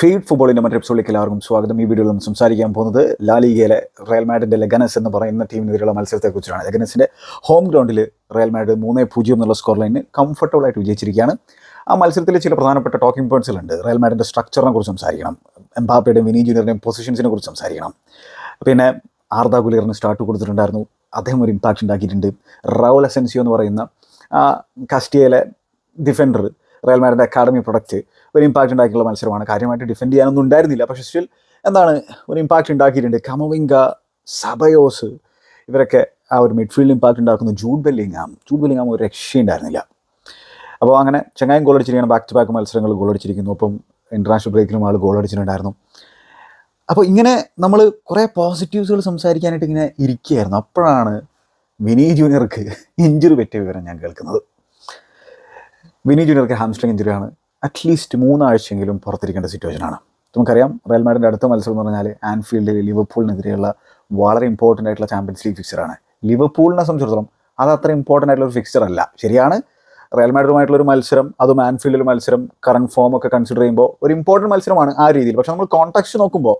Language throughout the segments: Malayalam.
ഫീഡ് ഫുട്ബോളിന്റെ മറ്റൊരു എപ്പിസോഡിലേക്ക് എല്ലാവർക്കും സ്വാഗതം. ഈ വീഡിയോയിൽ നമ്മൾ സംസാരിക്കാൻ പോകുന്നത് ലാലിഗയിലെ റയൽ മാഡിന്റെ ലെഗനസ് എന്ന് പറയുന്ന ടീമിനെതിരെയുള്ള മത്സരത്തെക്കുറിച്ചാണ്. ലെഗനസിന്റെ ഹോം ഗ്രൗണ്ടിൽ റയൽ മാഡ് മൂന്ന് പൂജ്യം എന്നുള്ള സ്കോർ കംഫർട്ടബിൾ ആയിട്ട് വിജയിച്ചിരിക്കുകയാണ്. ആ മത്സരത്തിൽ ചില പ്രധാനപ്പെട്ട ടോക്കിംഗ് പോയിന്റ്സിലുണ്ട് റയൽ മാഡിന്റെ സ്ട്രക്ചറിനെ കുറിച്ച് സംസാരിക്കണം. എംബാപ്പയുടെയും വിനി ജൂനിയറിന്റെയും പൊസിഷൻസിനെ കുറിച്ച് സംസാരിക്കണം. പിന്നെ ആർദ ഗുലിയറിന് സ്റ്റാർട്ട് കൊടുത്തിട്ടുണ്ടായിരുന്നു. അദ്ദേഹം ഒരു ഇമ്പാക്റ്റ് ഉണ്ടാക്കിയിട്ടുണ്ട്. റൗൽ അസെൻസിയോ എന്ന് പറയുന്ന കസ്റ്റിയയിലെ ഡിഫൻഡർ റയൽ മാഡിന്റെ അക്കാഡമി പ്രൊഡക്റ്റ് ഒരു ഇമ്പാക്റ്റ് ഉണ്ടാക്കിയുള്ള മത്സരമാണ്. കാര്യമായിട്ട് ഡിഫെൻഡ് ചെയ്യാനൊന്നും ഉണ്ടായിരുന്നില്ല. പക്ഷേ സ്റ്റിൽ എന്താണ് ഒരു ഇമ്പാക്റ്റ് ഉണ്ടാക്കിയിട്ടുണ്ട്. കമവിംഗ സബയോസ് ഇവരൊക്കെ ആ ഒരു മിഡ്ഫീൽഡ് ഇമ്പാക്റ്റ് ഉണ്ടാക്കുന്ന ജൂഡ് ബെല്ലിങ്ങാം ജൂഡ് ബെല്ലിങ്ങാം ഒരു രക്ഷയുണ്ടായിരുന്നില്ല അപ്പോൾ അങ്ങനെ ചെങ്ങായും ഗോൾ അടിച്ചിരിക്കുകയാണ്. ബാക്ക് ടു ബാക്ക് മത്സരങ്ങൾ ഗോൾ അടിച്ചിരിക്കുന്നു. ഒപ്പം ഇന്റർനാഷണൽ ബ്രേക്കിലും ആൾ ഗോൾ അടിച്ചിട്ടുണ്ടായിരുന്നു. അപ്പോൾ ഇങ്ങനെ നമ്മൾ കുറേ പോസിറ്റീവ്സുകൾ സംസാരിക്കാനായിട്ട് ഇങ്ങനെ ഇരിക്കുകയായിരുന്നു. അപ്പോഴാണ് വിനി ജൂനിയർക്ക് ഇഞ്ചുറി പറ്റിയ വിവരം ഞാൻ കേൾക്കുന്നത്. വിനി ജൂനിയർക്ക് ഹാംസ്ട്രിങ് ഇഞ്ചുറിയാണ് അറ്റ്ലീസ്റ്റ് മൂന്നാഴ്ചയെങ്കിലും പുറത്തിരിക്കേണ്ട സിറ്റുവേഷനാണ് നമുക്കറിയാം റയൽ മാഡിന്റെ അടുത്ത മത്സരം എന്ന് പറഞ്ഞാൽ ആൻഫീൽഡിൽ ലിവർപൂളിനെതിരെയുള്ള വളരെ ഇമ്പോർട്ടന്റ് ആയിട്ടുള്ള ചാമ്പ്യൻസ് ലീഗ് ഫിക്സറാണ് ലിവർപൂളിനെ സംബന്ധിച്ചിടത്തോളം അത് അത്ര ഇമ്പോർട്ടന്റ് ആയിട്ടുള്ള ഒരു ഫിക്സർ അല്ല. ശരിയാണ് റയൽ മാഡ്രിഡുമായിട്ടുള്ള ഒരു മത്സരം അതും ആൻഫീൽഡിൽ മത്സരം കറണ്ട് ഫോം ഒക്കെ കൺസിഡർ ചെയ്യുമ്പോൾ ഒരു ഇമ്പോർട്ടന്റ് മത്സരമാണ് ആ രീതിയിൽ. പക്ഷെ നമ്മൾ കോൺടാക്ട് നോക്കുമ്പോൾ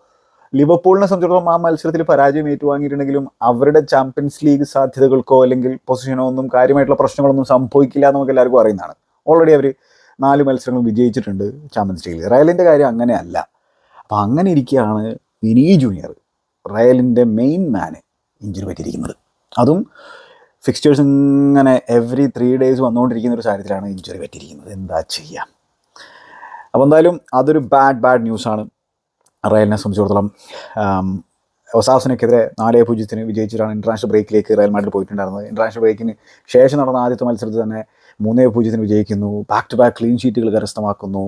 ലിവർപൂളിനെ സംബന്ധിച്ചിടത്തോളം ആ മത്സരത്തിൽ പരാജയം ഏറ്റുവാങ്ങിയിട്ടുണ്ടെങ്കിലും അവരുടെ ചാമ്പ്യൻസ് ലീഗ് സാധ്യതകൾക്കോ അല്ലെങ്കിൽ പൊസിഷനോ ഒന്നും കാര്യമായിട്ടുള്ള പ്രശ്നങ്ങളൊന്നും സംഭവിക്കില്ല എന്ന് നമുക്ക് എല്ലാവർക്കും അറിയുന്നതാണ്. ഓൾറെഡി അവർ നാല് മത്സരങ്ങൾ വിജയിച്ചിട്ടുണ്ട് ചാമ്പ്യൻസ് ലീഗിൽ റയലിന്റെ കാര്യം അങ്ങനെയല്ല. അപ്പോൾ അങ്ങനെ ഇരിക്കുകയാണ് വിനി ജൂനിയർ റയലിന്റെ മെയിൻ മാന് ഇഞ്ചുറി പറ്റിയിരിക്കുന്നത്. അതും ഫിക്സ്റ്റേഴ്സ് ഇങ്ങനെ എവറി ത്രീ ഡേയ്സ് വന്നുകൊണ്ടിരിക്കുന്ന ഒരു സാഹചര്യത്തിലാണ് ഇഞ്ചുറി പറ്റിയിരിക്കുന്നത്. എന്താ ചെയ്യാം? അപ്പോൾ എന്തായാലും അതൊരു ബാഡ് ബാഡ് ന്യൂസാണ് റയലിനെ സംബന്ധിച്ചിടത്തോളം ഒസാസിനെക്കെതിരെ നാലേ പൂജ്യത്തിന് വിജയിച്ചിട്ടാണ് ഇന്റർനാഷണൽ ബ്രേക്കിലേക്ക് റയൽ മാഡ്രിഡ് പോയിട്ടുണ്ടായിരുന്നത്. ഇന്റർനാഷണൽ ബ്രേക്കിന് ശേഷം നടന്ന ആദ്യത്തെ മത്സരത്തിൽ തന്നെ മൂന്നേ പൂജ്യത്തിന് വിജയിക്കുന്നു. ബാക്ക് ടു ബാക്ക് ക്ലീൻ ഷീറ്റുകൾ കരസ്ഥമാക്കുന്നു.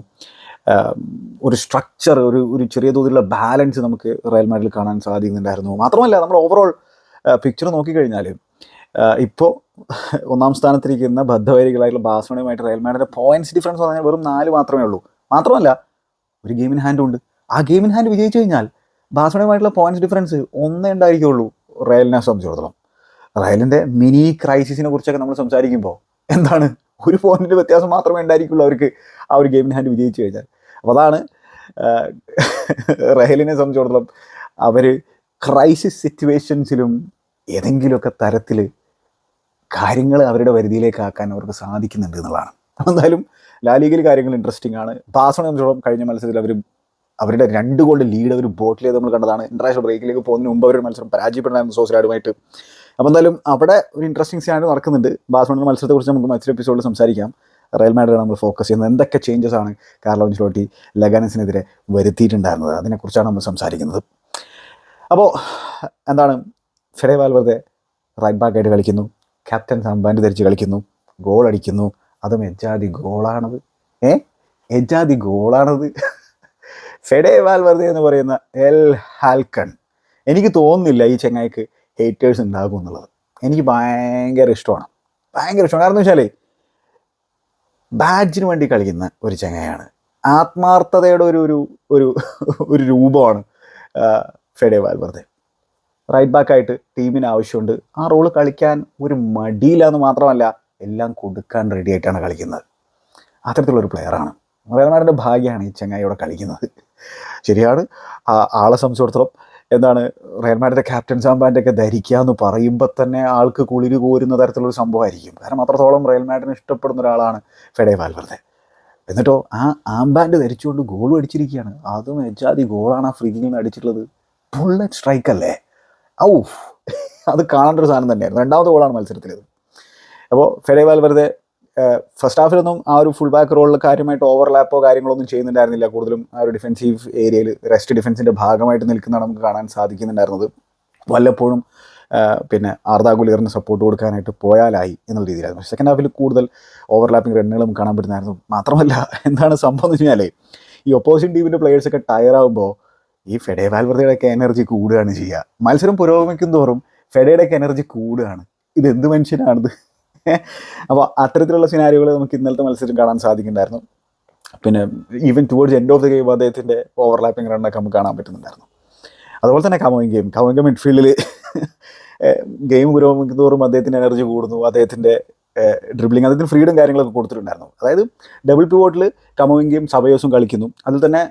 ഒരു സ്ട്രക്ചർ ഒരു ഒരു ചെറിയ തോതിലുള്ള ബാലൻസ് നമുക്ക് റയൽ മാഡിൽ കാണാൻ സാധിക്കുന്നുണ്ടായിരുന്നു. മാത്രമല്ല നമ്മൾ ഓവറോൾ പിക്ചർ നോക്കിക്കഴിഞ്ഞാൽ ഇപ്പോൾ ഒന്നാം സ്ഥാനത്തിരിക്കുന്ന ബദ്ധവൈരികളായിട്ടുള്ള ബാസ്മണിയുമായിട്ട് റയൽ മാഡിന്റെ പോയിന്റ്സ് ഡിഫറൻസ് പറഞ്ഞാൽ വെറും നാല് മാത്രമേ ഉള്ളൂ. മാത്രമല്ല ഒരു ഗെയിം ഇൻ ഹാൻഡ് ഉണ്ട്. ആ ഗെയിം ഇൻ ഹാൻഡ് വിജയിച്ചു കഴിഞ്ഞാൽ ബാസ്മണിയുമായിട്ടുള്ള പോയിന്റ്സ് ഡിഫറൻസ് ഒന്നേ ഉണ്ടായിരിക്കുള്ളൂ റയലിനെ സംബന്ധിച്ചിടത്തോളം. റയലിന്റെ മിനി ക്രൈസിസിനെ കുറിച്ചൊക്കെ നമ്മൾ സംസാരിക്കുമ്പോൾ എന്താണ്? ഒരു പോയിന്റിന് വ്യത്യാസം മാത്രമേ ഉണ്ടായിരിക്കുള്ളൂ അവർക്ക് ആ ഒരു ഗെയിമിന് ഹാൻഡ് വിജയിച്ചു കഴിഞ്ഞാൽ. അപ്പോൾ അതാണ് റഹലിനെ സംബന്ധിച്ചിടത്തോളം അവർ ക്രൈസിസ് സിറ്റുവേഷൻസിലും ഏതെങ്കിലുമൊക്കെ തരത്തിൽ കാര്യങ്ങൾ അവരുടെ പരിധിയിലേക്ക് ആക്കാൻ അവർക്ക് സാധിക്കുന്നുണ്ട് എന്നുള്ളതാണ്. എന്തായാലും ലാലീഗിൽ കാര്യങ്ങൾ ഇൻട്രസ്റ്റിംഗ് ആണ്. ബാസണെ സംബന്ധിച്ചോളം കഴിഞ്ഞ മത്സരത്തിൽ അവർ അവരുടെ രണ്ട് ഗോളിന്റെ ലീഡ് അവർ ബോട്ടിൽ ചെയ്ത് നമ്മൾ കണ്ടതാണ്. ഇന്റർനാഷണൽ ബ്രേക്കിലേക്ക് പോകുന്നതിന് മുമ്പ് അവരുടെ മത്സരം പരാജയപ്പെടുന്ന സോസിലാഡുമായിട്ട് അപ്പോൾ എന്തായാലും അവിടെ ഒരു ഇൻട്രസ്റ്റിംഗ് സീനായിട്ട് നടക്കുന്നുണ്ട്. ബാസ്മണിന്റെ മത്സരത്തെക്കുറിച്ച് നമുക്ക് മറ്റൊരു എപ്പിസോഡിൽ സംസാരിക്കാം. റയൽ മാഡ്രിഡ് നമ്മൾ ഫോക്കസ് ചെയ്യുന്നത്. എന്തൊക്കെ ചേഞ്ചസ് ആണ് കാർലോ അഞ്ചലോട്ടി ലഗാനസിനെതിരെ വരുത്തിയിട്ടുണ്ടായിരുന്നത്? അതിനെക്കുറിച്ചാണ് നമ്മൾ സംസാരിക്കുന്നത്. അപ്പോൾ എന്താണ്? ഫെഡേ വാൽവറുടെ റൈറ്റ് ബാക്കായിട്ട് കളിക്കുന്നു. ക്യാപ്റ്റൻ സംബാൻഡ് ധരിച്ച് കളിക്കുന്നു. ഗോൾ അടിക്കുന്നു. അതും എജാതി ഗോളാണത് ഏ? എജാതി ഗോളാണത് ഫെഡേ വാൽവർദെ എന്ന് പറയുന്ന എൽ ഹാൽക്കൺ. എനിക്ക് തോന്നുന്നില്ല ഈ ചെങ്ങായിക്ക് ഹേറ്റേഴ്സ് ഉണ്ടാകും എന്നുള്ളത്. എനിക്ക് ഭയങ്കര ഇഷ്ടമാണ്. ഭയങ്കര ഇഷ്ടമാണ്. കാരണം വെച്ചാൽ ബാഡ്ജിന് വേണ്ടി കളിക്കുന്ന ഒരു ചങ്ങയാണ് ആത്മാർത്ഥതയുടെ ഒരു ഒരു ഒരു ഒരു രൂപമാണ് ഫെഡേ വാൽവർദ്ധ റൈറ്റ് ബാക്കായിട്ട് ടീമിന് ആവശ്യമുണ്ട്. ആ റോൾ കളിക്കാൻ ഒരു മടിയില്ല എന്ന് മാത്രമല്ല എല്ലാം കൊടുക്കാൻ റെഡി ആയിട്ടാണ് കളിക്കുന്നത്. അത്തരത്തിലുള്ളൊരു പ്ലെയറാണ് റയൽമാരുടെ ഭാഗ്യമാണ് ഈ ചങ്ങായി ഇവിടെ കളിക്കുന്നത്. ശരിയാണ്. ആളെ സംബന്ധിച്ചിടത്തോളം എന്താണ് റയൽമാരുടെ ക്യാപ്റ്റൻ സാമ്പാന്റെ ഒക്കെ ധരിക്കുക എന്ന് പറയുമ്പോൾ തന്നെ ആൾക്ക് കുളിര് കോരുന്ന തരത്തിലുള്ള സംഭവമായിരിക്കും. കാരണം അത്രത്തോളം റയൽ മാഡിനെ ഇഷ്ടപ്പെടുന്ന ഒരാളാണ് ഫെഡേ വാൽവർദ്ധ എന്നിട്ടോ ആ ആംബാൻഡ് ധരിച്ചുകൊണ്ട് ഗോൾ അടിച്ചിരിക്കുകയാണ്. അതും എജാതി ഗോളാണ് ആ ഫ്രീ ഗെയിം അടിച്ചിട്ടുള്ളത്. ബുള്ളറ്റ് സ്ട്രൈക്ക് അല്ലേ? ഔ അത് കാണേണ്ട ഒരു സാധനം തന്നെയായിരുന്നു. രണ്ടാമത്തെ ഗോളാണ് മത്സരത്തിലത്. അപ്പോൾ ഫെഡേ വാൽവറുടെ ഫസ്റ്റ് ഹാഫിലൊന്നും ആ ഒരു ഫുൾ ബാക്ക് റോളിൽ കാര്യമായിട്ട് ഓവർലാപ്പോ കാര്യങ്ങളൊന്നും ചെയ്യുന്നുണ്ടായിരുന്നില്ല. കൂടുതലും ആ ഒരു ഡിഫൻസീവ് ഏരിയയിൽ റെസ്റ്റ് ഡിഫൻസിന്റെ ഭാഗമായിട്ട് നിൽക്കുന്നതാണ് നമുക്ക് കാണാൻ സാധിക്കുന്നുണ്ടായിരുന്നത്. വല്ലപ്പോഴും പിന്നെ ആർദാ ഗുലിയറിന് സപ്പോർട്ട് കൊടുക്കാനായിട്ട് പോയാലായി എന്നുള്ള രീതിയിലായിരുന്നു. സെക്കൻഡ് ഹാഫിൽ കൂടുതൽ ഓവർലാപ്പിംഗ് റണ്ണുകളും കാണാൻ പറ്റുന്നതായിരുന്നു. മാത്രമല്ല എന്താണ് സംഭവം എന്ന് വെച്ചാൽ ഈ ഒപ്പോസിറ്റ് ടീമിന്റെ ടയർ ആകുമ്പോൾ ഈ ഫെഡേ വാൽവർദയുടെയൊക്കെ എനർജി കൂടുകയാണ് ചെയ്യുക. മത്സരം പുരോഗമിക്കും തോറും ഫെഡയുടെയൊക്കെ എനർജി കൂടുകയാണ്. ഇത് എന്ത് മനുഷ്യനാണിത്? അപ്പോൾ അത്തരത്തിലുള്ള സിനാരികൾ നമുക്ക് ഇന്നലത്തെ മത്സരം കാണാൻ സാധിക്കുന്നുണ്ടായിരുന്നു. പിന്നെ even towards end of the game അദ്ദേഹത്തിന്റെ ഓവർലാപ്പിംഗ് റണ്ണൊക്കെ നമുക്ക് കാണാൻ പറ്റുന്നുണ്ടായിരുന്നു. അതുപോലെ തന്നെ കമോയിങ് ഗെയിം കമോയിങ് മിഡ്ഫീൽഡിൽ ഗെയിം പുരോഗമിക്കുന്നതോറും അദ്ദേഹത്തിന്റെ എനർജി കൂടുന്നു. അദ്ദേഹത്തിന്റെ ഡ്രിബ്ലിംഗ് അദ്ദേഹത്തിന് ഫ്രീഡം കാര്യങ്ങളൊക്കെ കൊടുത്തിട്ടുണ്ടായിരുന്നു. അതായത് ഡബിൾ പിവോട്ടിൽ കമോയിങ് ഗെയിം സബയോസും കളിക്കുന്നു. അതിൽ തന്നെ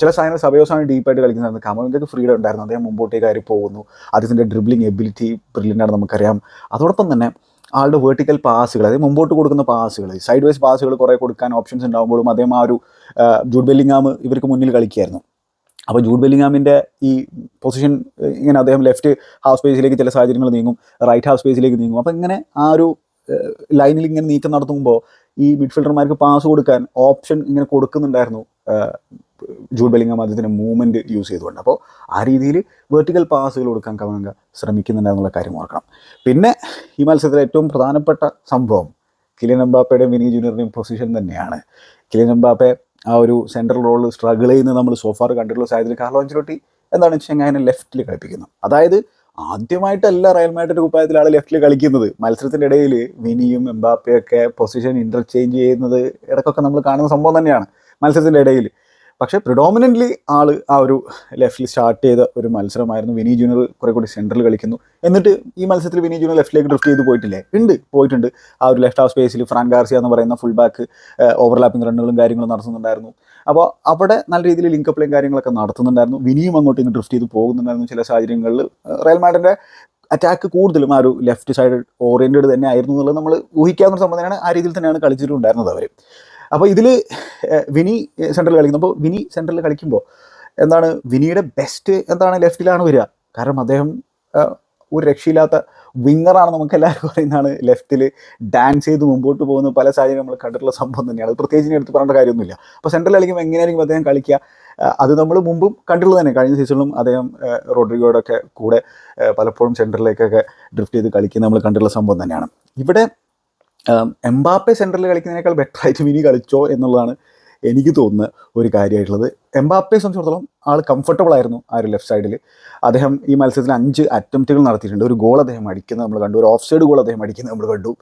ചില സാധനങ്ങൾ സബയോസാണ് ഡീപ്പായിട്ട് കളിക്കുന്നത് കമവിന്റെയൊക്കെ ഫ്രീഡം ഉണ്ടായിരുന്നു. അദ്ദേഹം മുമ്പോട്ടേക്ക് കയറി പോകുന്നു? അദ്ദേഹത്തിന്റെ ഡ്രിബ്ലിംഗ് എബിലിറ്റി ബ്രില്യന്റാണ് നമുക്കറിയാം. അതോടൊപ്പം തന്നെ ആളുടെ വേർട്ടിക്കൽ പാസുകൾ അതായത് മുമ്പോട്ട് കൊടുക്കുന്ന പാസുകൾ സൈഡ് വൈസ് പാസുകൾ കുറേ കൊടുക്കാൻ ഓപ്ഷൻസ് ഉണ്ടാകുമ്പോഴും അദ്ദേഹം ആ ഒരു ജൂഡ് ബെല്ലിങ്ങാം ഇവർക്ക് മുന്നിൽ കളിക്കുകയായിരുന്നു അപ്പോൾ ജൂഡ് ബെല്ലിങ്ങാമിന്റെ ഈ പൊസിഷൻ ഇങ്ങനെ അദ്ദേഹം ലെഫ്റ്റ് ഹാഫ് സ്പേസിലേക്ക് ചില സാഹചര്യങ്ങൾ നീങ്ങും റൈറ്റ് ഹാഫ് സ്പേസിലേക്ക് നീങ്ങും. അപ്പോൾ ഇങ്ങനെ ആ ഒരു ലൈനിൽ ഇങ്ങനെ നീക്കം നടത്തുമ്പോൾ ഈ മിഡ്ഫീൽഡർമാർക്ക് പാസ് കൊടുക്കാൻ ഓപ്ഷൻ ഇങ്ങനെ കൊടുക്കുന്നുണ്ടായിരുന്നു ജൂഡ് ബെല്ലിങ്ങാം അദ്ദേഹത്തിന്റെ മൂവ്മെന്റ് യൂസ് ചെയ്തുകൊണ്ട്. അപ്പോൾ ആ രീതിയിൽ വെർട്ടിക്കൽ പാസുകൾ കൊടുക്കാൻ കവനങ്ക ശ്രമിക്കുന്നുണ്ടെന്നുള്ള കാര്യം ഓർക്കണം. പിന്നെ ഈ മത്സരത്തിലെ ഏറ്റവും പ്രധാനപ്പെട്ട സംഭവം കിലിയൻ എംബാപ്പയുടെയും മിനി ജൂനിയറിന്റെയും പൊസിഷൻ തന്നെയാണ്. കിലിയൻ എംബാപ്പെ ആ ഒരു സെൻട്രൽ റോളിൽ സ്ട്രഗിൾ ചെയ്യുന്ന നമ്മൾ സോഫാർ കണ്ടിട്ടുള്ള സാഹചര്യത്തിൽ കാർലോ അഞ്ചലോട്ടി എന്താണ് ചെങ്ങായനെ ലെഫ്റ്റിൽ കളിപ്പിക്കുന്നു അതായത് ആദ്യമായിട്ടല്ല റയൽ മാഡ്രിഡ് കുപ്പായത്തിൽ ലെഫ്റ്റിൽ കളിക്കുന്നത്. മത്സരത്തിന്റെ ഇടയിൽ മിനിയും എംബാപ്പയൊക്കെ പൊസിഷൻ ഇന്റർചേഞ്ച് ചെയ്യുന്നത് ഇടയ്ക്കൊക്കെ നമ്മൾ കാണുന്ന സംഭവം തന്നെയാണ്. മത്സരത്തിന്റെ ഇടയിൽ പക്ഷേ പ്രിഡോമിനന്റ്ലി ആൾ ആ ഒരു ലെഫ്റ്റിൽ സ്റ്റാർട്ട് ചെയ്ത ഒരു മത്സരമായിരുന്നു. വിനി ജൂനിയർ കുറെ കൂടി സെൻട്രൽ കളിക്കുന്നു. എന്നിട്ട് ഈ മത്സരത്തിൽ വിനി ജൂനിയർ ലെഫ്റ്റിലേക്ക് ഡ്രിഫ്റ്റ് ചെയ്ത് പോയിട്ടില്ലേ? ഉണ്ട് പോയിട്ടുണ്ട്. ആ ഒരു ലെഫ്റ്റ് ഹാഫ് സ്പേസിൽ ഫ്രാൻ ഗാർസിയ എന്ന് പറയുന്ന ഫുൾ ബാക്ക് ഓവർലാപ്പിംഗ് റണ്ണുകളും കാര്യങ്ങളും നടത്തുന്നുണ്ടായിരുന്നു. അപ്പോൾ അവിടെ നല്ല രീതിയിൽ ലിങ്കപ്പിലും കാര്യങ്ങളൊക്കെ നടത്തുന്നുണ്ടായിരുന്നു. വിനിയും അങ്ങോട്ട് ഇങ്ങോട്ട് ഡ്രിഫ്റ്റ് ചെയ്ത് പോകുന്നുണ്ടായിരുന്നു ചില സാഹചര്യങ്ങളിൽ. റയൽ മാഡിന്റെ അറ്റാക്ക് കൂടുതലും ആ ഒരു ലെഫ്റ്റ് സൈഡ് ഓറിയന്റഡ് തന്നെ ആയിരുന്നു എന്നുള്ളത് നമ്മൾ ഊഹിക്കാവുന്ന സംബന്ധമാണ് ആ രീതിയിൽ തന്നെയാണ് കളിച്ചിട്ടുണ്ടായിരുന്നത് അവർ അപ്പോൾ ഇതിൽ വിനി സെൻട്രൽ കളിക്കുന്നു. അപ്പോൾ വിനി സെൻട്രൽ കളിക്കുമ്പോൾ എന്താണ് വിനിയുടെ ബെസ്റ്റ് എന്താണ് ലെഫ്റ്റിലാണ് വരിക? കാരണം അദ്ദേഹം ഒരു രക്ഷയില്ലാത്ത വിങ്ങറാണ് നമുക്ക് എല്ലാവരും പറയുന്നതാണ് ലെഫ്റ്റിൽ ഡാൻസ് ചെയ്ത് മുമ്പോട്ട് പോകുന്ന പല സാഹചര്യം നമ്മൾ കണ്ടിട്ടുള്ള സംഭവം തന്നെയാണ്. അത് പ്രത്യേകിച്ച് എടുത്ത് പറയേണ്ട കാര്യമൊന്നുമില്ല. അപ്പോൾ സെൻട്രൽ കളിക്കുമ്പോൾ എങ്ങനെയായിരിക്കും അദ്ദേഹം കളിക്കുക? അത് നമ്മൾ മുമ്പും കണ്ടിട്ടുള്ളത് തന്നെ. കഴിഞ്ഞ സീസണിലും അദ്ദേഹം റോഡ്രിഗോയുടെ ഒക്കെ കൂടെ പലപ്പോഴും സെൻട്രലിലേക്കൊക്കെ ഡ്രിഫ്റ്റ് ചെയ്ത് കളിക്കുന്ന നമ്മൾ കണ്ടിട്ടുള്ള സംഭവം തന്നെയാണ്. ഇവിടെ എംബാപ്പെ സെന്ററിൽ കളിക്കുന്നതിനേക്കാൾ ബെറ്റർ ആയിട്ട് വിനി കളിച്ചോ എന്നുള്ളതാണ് എനിക്ക് തോന്നുന്ന ഒരു കാര്യമായിട്ടുള്ളത്. എംബാപ്പയെ സംബന്ധിച്ചിടത്തോളം ആൾ കംഫർട്ടബിൾ ആയിരുന്നു ആ ഒരു ലെഫ്റ്റ് സൈഡിൽ അദ്ദേഹം ഈ മത്സരത്തിൽ അഞ്ച് അറ്റംപ്റ്റുകൾ നടത്തിയിട്ടുണ്ട്. ഒരു ഗോൾ അദ്ദേഹം അടിക്കുന്നത് നമ്മൾ കണ്ടു. ഒരു ഓഫ് സൈഡ് ഗോൾ അദ്ദേഹം അടിക്കുന്നത് നമ്മൾ കണ്ടു.